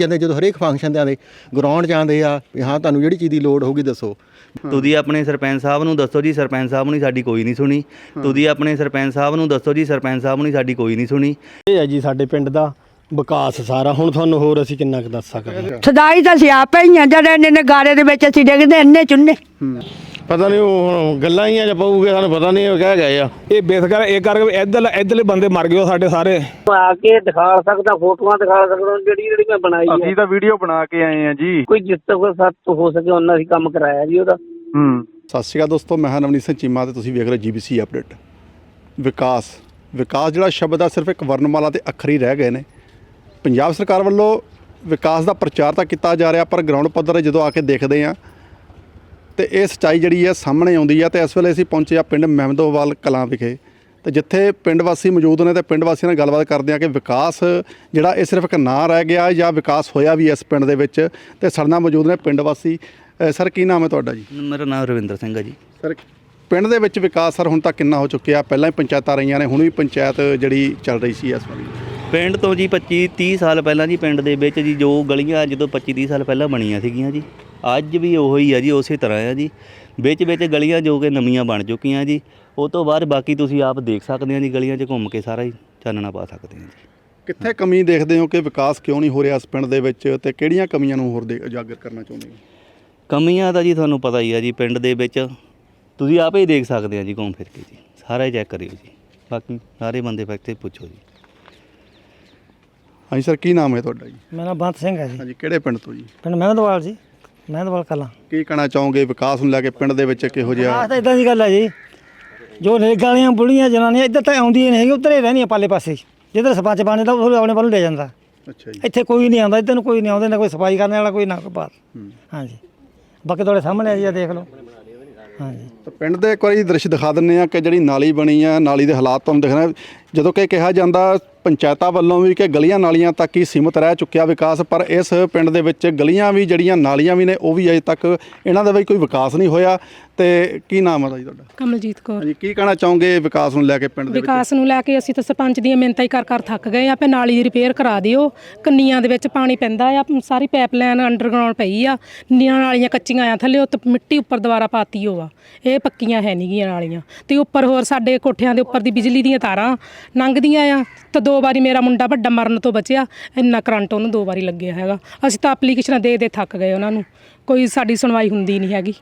ਜਾਂਦੇ ਜਦੋਂ ਹਰੇਕ ਫੰਕਸ਼ਨ ਤੇ ਆਉਂਦੇ ਗਰਾਊਂਡ ਜਾਂਦੇ ਆ ਵੀ ਹਾਂ ਤੁਹਾਨੂੰ ਜਿਹੜੀ ਚੀਜ਼ ਦੀ ਲੋੜ ਹੋਊਗੀ ਦੱਸੋ। ਤੁਸੀਂ ਆਪਣੇ ਸਰਪੰਚ ਸਾਹਿਬ ਨੂੰ ਦੱਸੋ ਜੀ ਸਰਪੰਚ ਸਾਹਿਬ ਨੇ ਸਾਡੀ ਕੋਈ ਨਹੀਂ ਸੁਣੀ। ਤੁਸੀਂ ਆਪਣੇ ਸਰਪੰਚ ਸਾਹਿਬ ਨੂੰ ਦੱਸੋ ਜੀ ਸਰਪੰਚ ਸਾਹਿਬ ਨੇ ਸਾਡੀ ਕੋਈ ਨਹੀਂ ਸੁਣੀ। ਇਹ ਹੈ ਜੀ ਸਾਡੇ ਪਿੰਡ ਦਾ ਵਿਕਾਸ ਸਾਰਾ। ਹੁਣ ਤੁਹਾਨੂੰ ਹੋਰ ਅਸੀਂ ਕਿੰਨਾ ਕੁ ਦੱਸ ਸਕਦੇ ਹਾਂ ਸਦਾਈ ਤਾਂ ਸਿਆਪੇ ਹੀ ਆ ਜਿਹੜੇ ਇੰਨੇ ਨੇ ਗਾਰੇ ਦੇ ਵਿੱਚ ਅਸੀਂ ਡਿੱਗਦੇ ਇੰਨੇ ਚੁੰਨੇ। ਪਤਾ ਨਹੀਂ ਉਹ ਹੁਣ ਗੱਲਾਂ ਹੀ ਆ ਜਾਂ ਪਊਗੇ ਸਾਨੂੰ ਪਤਾ ਨਹੀਂ ਉਹ ਕਹਿ ਗਏ ਆ। ਇਹ ਬੇਸਕਰ ਇਹ ਕਰਕੇ ਇੱਧਰ ਇੱਧਰਲੇ ਬੰਦੇ ਮਰ ਗਏ ਸਾਡੇ ਸਾਰੇ। ਆ ਕੇ ਦਿਖਾ ਸਕਦਾ ਫੋਟੋਆਂ ਦਿਖਾ ਸਕਦਾ ਜਿਹੜੀ ਜਿਹੜੀ ਮੈਂ ਬਣਾਈ ਹੈ ਅਸੀਂ ਤਾਂ ਵੀਡੀਓ ਬਣਾ ਕੇ ਆਏ ਆ ਜੀ। ਕੋਈ ਜਿਸ ਤੱਕ ਸੱਤ ਹੋ ਸਕੇ ਉਹਨਾਂ ਅਸੀਂ ਕੰਮ ਕਰਾਇਆ ਜੀ ਉਹਦਾ। ਹੂੰ। ਸਤਿ ਸ਼੍ਰੀ ਅਕਾਲ ਦੋਸਤੋ ਮੈਂ ਹਾਂ ਨਵਨੀਤ ਸਿੰਘ ਚੀਮਾ ਤੇ ਤੁਸੀਂ ਵੇਖ ਰਹੇ ਜੀਬੀਸੀ ਅਪਡੇਟ। ਵਿਕਾਸ ਵਿਕਾਸ ਜਿਹੜਾ ਸ਼ਬਦ ਆ ਸਿਰਫ ਇੱਕ ਵਰਣਮਾਲਾ ਤੇ ਅੱਖਰ ਹੀ ਰਹਿ ਗਏ ਨੇ। ਪੰਜਾਬ ਸਰਕਾਰ ਵੱਲੋਂ ਵਿਕਾਸ ਦਾ ਪ੍ਰਚਾਰ ਤਾਂ ਕੀਤਾ ਜਾ ਰਿਹਾ ਪਰ ਗਰਾਊਂਡ ਪੱਧਰ ਤੇ ਜਦੋਂ ਆ ਕੇ ਦੇਖਦੇ ਆ ਤੇ ਇਹ ਸੱਚਾਈ ਜਿਹੜੀ ਹੈ ਸਾਹਮਣੇ ਆਉਂਦੀ ਆ ਤੇ ਇਸ ਵੇਲੇ ਅਸੀਂ ਪਹੁੰਚੇ ਆ ਪਿੰਡ ਮਹਿਮਦੋਵਾਲ ਕਲਾਂ ਵਿਖੇ। ਤੇ ਜਿੱਥੇ ਪਿੰਡ ਵਾਸੀ ਮੌਜੂਦ ਨੇ ਤੇ ਪਿੰਡ ਵਾਸੀਆਂ ਨਾਲ ਗੱਲਬਾਤ ਕਰਦੇ ਆ ਕਿ ਵਿਕਾਸ ਜਿਹੜਾ ਇਹ ਸਿਰਫ ਇੱਕ ਨਾਂ ਰਹਿ ਗਿਆ ਜਾਂ ਵਿਕਾਸ ਹੋਇਆ ਵੀ ਇਸ ਪਿੰਡ ਦੇ ਵਿੱਚ। ਤੇ ਸਾਡੇ ਨਾਲ ਮੌਜੂਦ ਨੇ ਪਿੰਡ ਵਾਸੀ। ਸਰ ਕੀ ਨਾਮ ਹੈ ਤੁਹਾਡਾ ਜੀ? ਮੇਰਾ ਨਾਮ ਰਵਿੰਦਰ ਸਿੰਘ ਹੈ ਜੀ। ਸਰ ਪਿੰਡ ਦੇ ਵਿੱਚ ਵਿਕਾਸ ਸਰ ਹੁਣ ਤੱਕ ਕਿੰਨਾ ਹੋ ਚੁੱਕਿਆ? ਪਹਿਲਾਂ ਹੀ ਪੰਚਾਇਤਾਂ ਰਹੀਆਂ ਨੇ ਹੁਣ ਵੀ ਪੰਚਾਇਤ ਜਿਹੜੀ ਚੱਲ ਰਹੀ ਸੀ ਇਸ ਵਾਰੀ। ਪਿੰਡ ਤੋਂ ਜੀ 25 30 ਸਾਲ ਪਹਿਲਾਂ ਜੀ ਪਿੰਡ ਦੇ ਵਿੱਚ ਜੀ ਜੋ ਗਲੀਆਂ ਜਦੋਂ 25 30 ਸਾਲ ਪਹਿਲਾਂ ਬਣੀਆਂ ਸੀਗੀਆਂ ਜੀ। ਅੱਜ ਵੀ ਉਹੋ ਹੀ ਆ ਜੀ ਉਸੇ ਤਰ੍ਹਾਂ ਆ ਜੀ। ਵਿੱਚ ਵਿੱਚ ਗਲੀਆਂ ਜੋ ਕਿ ਨਵੀਆਂ ਬਣ ਚੁੱਕੀਆਂ ਜੀ। ਉਹ ਤੋਂ ਬਾਅਦ ਬਾਕੀ ਤੁਸੀਂ ਆਪ ਦੇਖ ਸਕਦੇ ਆ ਜੀ ਗਲੀਆਂ 'ਚ ਘੁੰਮ ਕੇ ਸਾਰਾ ਹੀ ਚਾਨਣਾ ਪਾ ਸਕਦੇ ਆ ਜੀ। ਕਿੱਥੇ ਕਮੀ ਦੇਖਦੇ ਹੋ ਕਿ ਵਿਕਾਸ ਕਿਉਂ ਨਹੀਂ ਹੋ ਰਿਹਾ ਇਸ ਪਿੰਡ ਦੇ ਵਿੱਚ ਤੇ ਕਿਹੜੀਆਂ ਕਮੀਆਂ ਨੂੰ ਹੋਰ ਦੇ ਉਜਾਗਰ ਕਰਨਾ ਚਾਹੁੰਦੇ ਹੋ? ਕਮੀਆਂ ਤਾਂ ਜੀ ਤੁਹਾਨੂੰ ਪਤਾ ਹੀ ਆ ਜੀ ਪਿੰਡ ਦੇ ਵਿੱਚ ਤੁਸੀਂ ਆਪੇ ਹੀ ਦੇਖ ਸਕਦੇ ਆ ਜੀ ਘੁੰਮ ਫਿਰ ਕੇ ਜੀ। ਸਾਰਾ ਹੀ ਚੈੱਕ ਕਰਿਓ ਜੀ। ਬਾਕੀ ਸਾਰੇ ਬੰਦੇ ਫੈਕਟਰੀ ਪੁੱਛੋ ਜੀ। ਹਾਂਜੀ ਸਰ ਕੀ ਨਾਮ ਹੈ ਤੁਹਾਡਾ ਜੀ? ਮੇਰਾ ਬੰਤ ਸਿੰਘ ਹੈ ਜੀ। ਹਾਂਜੀ ਕਿਹੜੇ ਪਿੰਡ ਤੋਂ ਜੀ? ਪਿੰਡ ਮਹਿੰਦਵਾਲ ਜੀ। ਮਹਿੰਦਵਾਲ ਕਲਾਂ। ਕੀ ਕਹਿਣਾ ਚਾਹੋਗੇ ਵਿਕਾਸ ਨੂੰ ਲੈ ਕੇ ਪਿੰਡ ਦੇ ਵਿੱਚ ਕਿਹੋ ਜਿਹਾ? ਆਹ ਤਾਂ ਇਦਾਂ ਦੀ ਗੱਲ ਹੈ ਜੀ। ਜੋ ਨਰੇਗਾ ਵਾਲੀਆਂ ਬੁੜੀਆਂ ਜਨਾਨੀਆਂ ਇੱਧਰ ਤਾਂ ਆਉਂਦੀਆਂ ਨਹੀਂ ਹੈਗੀਆਂ ਉੱਧਰ ਰਹਿੰਦੀਆਂ ਪਾਲੇ ਪਾਸੇ। ਜਿੱਧਰ ਸਰਪੰਚ ਬਣਦਾ ਉਹ ਆਪਣੇ ਵੱਲ ਲੈ ਜਾਂਦਾ। ਅੱਛਾ ਜੀ। ਇੱਥੇ ਕੋਈ ਨਹੀਂ ਆਉਂਦਾ ਇੱਧਰ ਨੂੰ ਕੋਈ ਨਹੀਂ ਆਉਂਦਾ ਨਾ ਕੋਈ ਸਫ਼ਾਈ ਕਰਨ ਵਾਲਾ ਕੋਈ ਨਾ ਕੋਈ ਬਾਤ ਹਾਂਜੀ। ਬਾਕੀ ਤੁਹਾਡੇ ਸਾਹਮਣੇ ਹੈ ਜੀ ਆਹ ਦੇਖ ਲਓ। ਹਾਂਜੀ। ਤਾਂ ਪਿੰਡ ਦੇ ਇੱਕ ਵਾਰੀ ਦ੍ਰਿਸ਼ ਦਿਖਾ ਦਿੰਨੇ ਆ ਕਿ ਜਿਹੜੀ ਨਾਲੀ ਬਣੀ ਆ ਨਾਲੀ ਦੇ ਹਾਲਾਤ ਤੁਹਾਨੂੰ ਦਿਖਣਾ ਜਦੋਂ ਕਿ ਕਿਹਾ ਜਾਂਦਾ ਪੰਚਾਇਤਾਂ ਵੱਲੋਂ ਵੀ ਕਿ ਗਲੀਆਂ ਨਾਲੀਆਂ ਤੱਕ ਹੀ ਸੀਮਤ ਰਹਿ ਚੁੱਕਿਆ ਵਿਕਾਸ ਪਰ ਇਸ ਪਿੰਡ ਦੇ ਵਿੱਚ ਗਲੀਆਂ ਵੀ ਜਿਹੜੀਆਂ ਨਾਲੀਆਂ ਵੀ ਨੇ ਉਹ ਵੀ ਅਜੇ ਤੱਕ ਇਹਨਾਂ ਦਾ ਵੀ ਕੋਈ ਵਿਕਾਸ ਨਹੀਂ ਹੋਇਆ। ਤੇ ਕੀ ਨਾਮ ਹੈ ਜੀ ਤੁਹਾਡਾ? ਕਮਲਜੀਤ ਕੌਰ। ਹਾਂਜੀ ਕੀ ਕਹਿਣਾ ਚਾਹੋਗੇ ਵਿਕਾਸ ਨੂੰ ਲੈ ਕੇ ਪਿੰਡ ਦੇ ਵਿੱਚ? ਵਿਕਾਸ ਨੂੰ ਲੈ ਕੇ ਅਸੀਂ ਤਾਂ ਸਰਪੰਚ ਦੀਆਂ ਮਿਹਨਤਾਂ ਹੀ ਕਰ ਕਰ ਥੱਕ ਗਏ ਆ ਪੇ ਨਾਲੀ ਦੀ ਰਿਪੇਅਰ ਕਰਾ ਦਿਓ। ਕੰਨੀਆਂ ਦੇ ਵਿੱਚ ਪਾਣੀ ਪੈਂਦਾ ਆ ਸਾਰੀ ਪਾਈਪਲਾਈਨ ਅੰਡਰਗਰਾਉਂਡ ਪਈ ਆ। ਨੀਆਂ ਨਾਲੀਆਂ ਕੱਚੀਆਂ ਆ ਥੱਲੇ ਉੱਤੇ ਮਿੱਟੀ ਉੱਪਰ ਦੁਬਾਰਾ ਪਾਤੀ ਹੋ ਆ। ਇਹ ਪੱਕੀਆਂ ਹੈ ਨਹੀਂ ਗੀਆਂ ਨਾਲੀਆਂ। ਤੇ ਉੱਪਰ ਹੋਰ ਸਾਡੇ ਕੋਠਿਆਂ ਦੇ ਉੱਪਰ ਦੀ ਬਿਜਲੀ ਦੀਆਂ ਤਾਰਾਂ ਲੰਘਦੀਆਂ ਆ। ਤਾਂ ਦੋ ਵਾਰੀ ਮੇਰਾ ਮੁੰਡਾ ਵੱਡਾ ਮਰਨ ਤੋਂ ਬਚਿਆ। ਇੰਨਾ ਕਰੰਟ ਉਹਨੂੰ ਦੋ ਵਾਰੀ ਲੱਗਿਆ ਹੈਗਾ। ਅਸੀਂ ਤਾਂ ਐਪਲੀਕੇਸ਼ਨਾਂ ਦੇ ਦੇ ਥੱਕ ਗਏ ਉਹਨਾਂ ਨੂੰ। ਕੋਈ ਸਾਡੀ ਸੁਣਵਾਈ ਹੁੰਦੀ ਨਹੀਂ ਹੈਗੀ।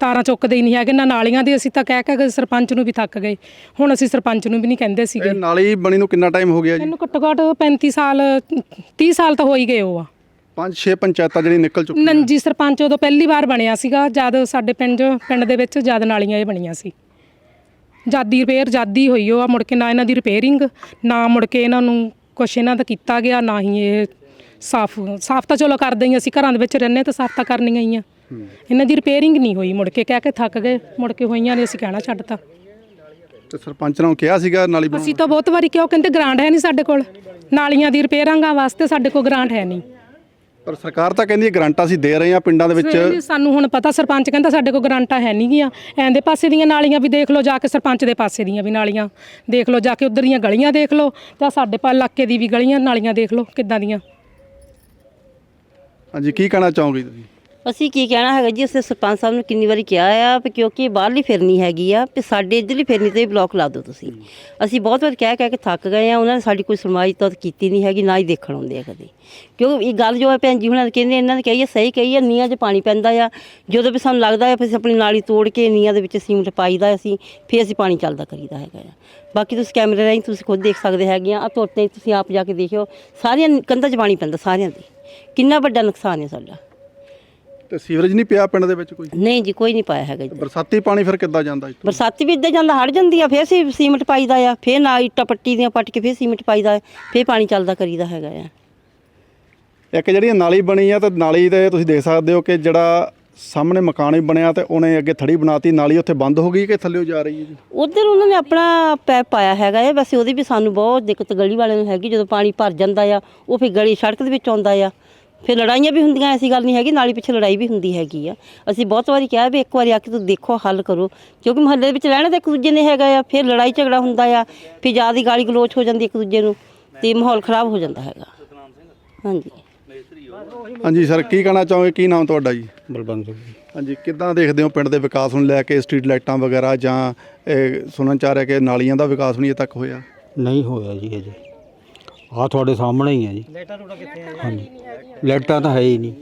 ਤਾਰਾਂ ਚੁੱਕਦੇ ਹੀ ਨਹੀਂ ਹੈਗੇ। ਨਾ ਨਾਲੀਆਂ ਦੀ ਅਸੀਂ ਤਾਂ ਕਹਿ ਕਹਿ ਕੇ ਸਰਪੰਚ ਨੂੰ ਵੀ ਥੱਕ ਗਏ। ਹੁਣ ਅਸੀਂ ਸਰਪੰਚ ਨੂੰ ਵੀ ਨਹੀਂ ਕਹਿੰਦੇ ਸੀਗੇ। ਇਹ ਨਾਲੀ ਬਣੀ ਨੂੰ ਕਿੰਨਾ ਟਾਈਮ ਹੋ ਗਿਆ ਜੀ? ਇਹਨੂੰ ਘੱਟੋ ਘੱਟ 35 ਸਾਲ 30 ਸਾਲ ਤਾਂ ਹੋ ਹੀ ਗਏ ਉਹ ਆ। ਪੰਜ ਛੇ ਪੰਚਾਇਤਾਂ ਜਿਹੜੀ ਨਿਕਲ ਚੁੱਕੀਆਂ। ਨੰਜੀ ਸਰਪੰਚ ਉਦੋਂ ਪਹਿਲੀ ਵਾਰ ਬਣਿਆ ਸੀਗਾ ਜਦ ਸਾਡੇ ਪਿੰਡ ਪਿੰਡ ਦੇ ਵਿੱਚ ਜਦ ਨਾਲੀਆਂ ਇਹ ਬਣੀਆਂ ਸੀ। ਜਾਦੀ ਰਿਪੇਅਰ ਜਾਦੀ ਹੋਈ ਉਹ ਆ ਮੁੜ ਕੇ ਨਾ ਇਹਨਾਂ ਦੀ ਰਿਪੇਅਰਿੰਗ ਨਾ ਮੁੜ ਕੇ ਇਹਨਾਂ ਨੂੰ ਕੁਛ ਇਹਨਾਂ ਦਾ ਕੀਤਾ ਗਿਆ ਨਾ ਹੀ ਇਹ ਸਾਫ਼ ਸਾਫ਼ ਤਾਂ ਚਲੋ ਕਰਦੇ ਹੀ ਅਸੀਂ ਘਰਾਂ ਦੇ ਵਿੱਚ ਰਹਿੰਦੇ ਤਾਂ ਸਾਫ਼ ਤਾਂ ਕਰਨੀਆਂ ਹੀ ਆ। ਇਹਨਾਂ ਦੀ ਰਿਪੇਅਰਿੰਗ ਨਹੀਂ ਹੋਈ ਮੁੜ ਕੇ ਕਹਿ ਕੇ ਥੱਕ ਗਏ ਮੁੜ ਕੇ ਹੋਈਆਂ ਨੇ ਅਸੀਂ ਕਹਿਣਾ ਛੱਡਤਾ ਤੇ। ਸਰਪੰਚ ਨੂੰ ਕਿਹਾ ਸੀਗਾ ਨਾਲੀ ਅਸੀਂ ਤਾਂ ਬਹੁਤ ਵਾਰੀ ਕਿਹਾ ਉਹ ਕਹਿੰਦੇ ਗ੍ਰਾਂਟ ਹੈ ਨਹੀਂ ਸਾਡੇ ਕੋਲ। ਨਾਲੀਆਂ ਦੀ ਰਿਪੇਅਰਿੰਗਾਂ ਵਾਸਤੇ ਸਾਡੇ ਕੋਲ ਗ੍ਰਾਂਟ ਹੈ ਨਹੀਂ। ਪਰ ਸਰਕਾਰ ਤਾਂ ਕਹਿੰਦੀ ਹੈ ਗਰੰਟਾਂ ਅਸੀਂ ਦੇ ਰਹੇ ਹਾਂ ਪਿੰਡਾਂ ਦੇ ਵਿੱਚ। ਸਾਨੂੰ ਹੁਣ ਪਤਾ ਸਰਪੰਚ ਕਹਿੰਦਾ ਸਾਡੇ ਕੋਲ ਗਰੰਟਾਂ ਹੈ ਨਹੀਂ ਗੀਆਂ। ਐਂਦੇ ਪਾਸੇ ਦੀਆਂ ਨਾਲੀਆਂ ਵੀ ਦੇਖ ਲਓ ਜਾ ਕੇ ਸਰਪੰਚ ਦੇ ਪਾਸੇ ਦੀਆਂ ਵੀ ਨਾਲੀਆਂ। ਦੇਖ ਲਓ ਜਾ ਕੇ ਉਧਰ ਦੀਆਂ ਗਲੀਆਂ ਦੇਖ ਲਓ ਜਾਂ ਸਾਡੇ ਪਾ ਇਲਾਕੇ ਦੀ ਵੀ ਗਲੀਆਂ ਨਾਲੀਆਂ ਦੇਖ ਲਓ ਕਿੱਦਾਂ ਦੀਆਂ। ਹਾਂਜੀ ਕੀ ਕਹਿਣਾ ਚਾਹੋਗੇ ਤੁਸੀਂ? ਅਸੀਂ ਕੀ ਕਹਿਣਾ ਹੈਗਾ ਜੀ ਅਸੀਂ ਸਰਪੰਚ ਸਾਹਿਬ ਨੂੰ ਕਿੰਨੀ ਵਾਰੀ ਕਿਹਾ ਆ ਵੀ ਕਿਉਂਕਿ ਬਾਹਰਲੀ ਫਿਰਨੀ ਹੈਗੀ ਆ ਵੀ ਸਾਡੇ ਇੱਧਰਲੀ ਫਿਰਨੀ ਤੇ ਵੀ ਬਲੌਕ ਲਾ ਦਿਓ ਤੁਸੀਂ। ਅਸੀਂ ਬਹੁਤ ਵਾਰ ਕਹਿ ਕਹਿ ਕੇ ਥੱਕ ਗਏ ਆ ਉਹਨਾਂ ਨੇ ਸਾਡੀ ਕੋਈ ਸੁਣਵਾਈ ਤਾਂ ਕੀਤੀ ਨਹੀਂ ਹੈਗੀ ਨਾ ਹੀ ਦੇਖਣ ਆਉਂਦੇ ਆ ਕਦੇ। ਕਿਉਂਕਿ ਇਹ ਗੱਲ ਜੋ ਹੈ ਭੈਣ ਜੀ ਹੁਣਾਂ ਨੇ ਕਹਿੰਦੇ ਇਹਨਾਂ ਨੇ ਕਹੀ ਹੈ ਸਹੀ ਕਹੀ ਹੈ ਨੀਆਂ 'ਚ ਪਾਣੀ ਪੈਂਦਾ ਆ। ਜਦੋਂ ਵੀ ਸਾਨੂੰ ਲੱਗਦਾ ਹੈ ਫਿਰ ਅਸੀਂ ਆਪਣੀ ਨਾਲੀ ਤੋੜ ਕੇ ਨੀਆਂ ਦੇ ਵਿੱਚ ਸੀਮਟ ਪਾਈਦਾ ਅਸੀਂ ਫਿਰ ਅਸੀਂ ਪਾਣੀ ਚੱਲਦਾ ਕਰੀਦਾ ਹੈਗਾ ਆ। ਬਾਕੀ ਤੁਸੀਂ ਕੈਮਰੇ ਰਾਹੀਂ ਤੁਸੀਂ ਖੁਦ ਦੇਖ ਸਕਦੇ ਹੈਗੇ ਆ ਆ ਤੋਟੇ ਤੁਸੀਂ ਆਪ ਜਾ ਕੇ ਦੇਖਿਓ ਸਾਰੀਆਂ ਕੰਧਾਂ 'ਚ ਪਾਣੀ ਪੈਂਦਾ ਸਾਰਿਆਂ ਦੇ ਕਿੰਨਾ ਵੱਡਾ ਨੁਕਸਾਨ ਹੈ ਸਾਡਾ। ਤੇ ਸੀਵਰੇਜ ਨਹੀਂ ਪਿਆ ਪਿੰਡ ਦੇ ਵਿੱਚ ਕੋਈ? ਨਹੀਂ ਜੀ ਕੋਈ ਨਹੀਂ ਪਾਇਆ ਹੈਗਾ ਜੀ। ਬਰਸਾਤੀ ਪਾਣੀ ਫਿਰ ਕਿੱਦਾਂ ਜਾਂਦਾ ਇੱਥੋਂ? ਬਰਸਾਤੀ ਵੀ ਇੱਦਾਂ ਜਾਂਦਾ ਹੜ ਜਾਂਦੀ ਆ ਫੇਰ ਸੀ ਸੀਮਟ ਪਾਈਦਾ ਆ ਫੇਰ ਨਾ ਇੱਟਾਂ ਪੱਟੀ ਦੀਆਂ ਪੱਟ ਕੇ ਫੇਰ ਸੀਮਟ ਪਾਈਦਾ ਫੇਰ ਪਾਣੀ ਚੱਲਦਾ ਕਰੀਦਾ ਹੈਗਾ ਆ। ਇੱਕ ਜਿਹੜੀ ਇਹ ਨਾਲੀ ਬਣੀ ਆ ਤੇ ਨਾਲੀ ਤੇ ਤੁਸੀਂ ਦੇਖ ਸਕਦੇ ਹੋ ਕਿ ਜਿਹੜਾ ਸਾਹਮਣੇ ਮਕਾਨ ਵੀ ਬਣਿਆ ਤੇ ਉਹਨੇ ਅੱਗੇ ਥੜੀ ਬਣਾਤੀ ਨਾਲੀ ਉੱਥੇ ਬੰਦ ਹੋ ਗਈ ਕਿ ਥੱਲੇ ਜਾ ਰਹੀ ਹੈ ਜੀ? ਉਧਰ ਉਹਨਾਂ ਨੇ ਆਪਣਾ ਪੈਪ ਪਾਇਆ ਹੈਗਾ ਆ ਵੈਸੇ ਉਹਦੀ ਵੀ ਸਾਨੂੰ ਬਹੁਤ ਦਿੱਕਤ ਗਲੀ ਵਾਲਿਆਂ ਨੂੰ ਹੈਗੀ ਜਦੋਂ ਪਾਣੀ ਭਰ ਜਾਂਦਾ ਆ ਉਹ ਫੇਰ ਗਲੀ ਸੜਕ ਦੇ ਵਿੱਚ ਆਉਂਦਾ ਆ। ਫਿਰ ਲੜਾਈਆਂ ਵੀ ਹੁੰਦੀਆਂ ਐਸੀ ਗੱਲ ਨਹੀਂ ਹੈਗੀ ਨਾਲੀ ਪਿੱਛੇ ਲੜਾਈ ਵੀ ਹੁੰਦੀ ਹੈਗੀ ਆ। ਅਸੀਂ ਬਹੁਤ ਵਾਰੀ ਕਿਹਾ ਵੀ ਇੱਕ ਵਾਰੀ ਆ ਕੇ ਤੁਸੀਂ ਦੇਖੋ ਹੱਲ ਕਰੋ। ਕਿਉਂਕਿ ਮੁਹੱਲੇ ਦੇ ਵਿੱਚ ਰਹਿਣਾ ਤਾਂ ਇੱਕ ਦੂਜੇ ਨੇ ਹੈਗਾ ਆ ਫਿਰ ਲੜਾਈ ਝਗੜਾ ਹੁੰਦਾ ਆ ਫਿਰ ਜ਼ਿਆਦਾ ਗਾਲੀ ਗਲੋਚ ਹੋ ਜਾਂਦੀ ਇੱਕ ਦੂਜੇ ਨੂੰ ਤੇ ਮਾਹੌਲ ਖਰਾਬ ਹੋ ਜਾਂਦਾ ਹੈਗਾ। ਹਾਂਜੀ। ਹਾਂਜੀ ਸਰ ਕੀ ਕਹਿਣਾ ਚਾਹੋਗੇ? ਕੀ ਨਾਮ ਤੁਹਾਡਾ ਜੀ? ਬਲਬੰਤ ਸਿੰਘ ਹਾਂਜੀ ਕਿੱਦਾਂ ਦੇਖਦੇ ਹੋ ਪਿੰਡ ਦੇ ਵਿਕਾਸ ਨੂੰ ਲੈ ਕੇ ਸਟਰੀਟ ਲਾਈਟਾਂ ਵਗੈਰਾ ਜਾਂ ਇਹ ਸੁਣਨ ਚ ਆ ਰਿਹਾ ਕਿ ਨਾਲੀਆਂ ਦਾ ਵਿਕਾਸ ਵੀ ਨਹੀਂ ਅਜੇ ਤੱਕ ਹੋਇਆ? ਨਹੀਂ ਹੋਇਆ ਜੀ ਅਜੇ। ਆ ਤੁਹਾਡੇ ਸਾਹਮਣੇ ਹੀ ਆ ਜੀ। ਕਿੱਥੇ ਆ ਹਾਂਜੀ। ਲਾਈਟਾਂ ਤਾਂ ਹੈ ਹੀ ਨਹੀਂ।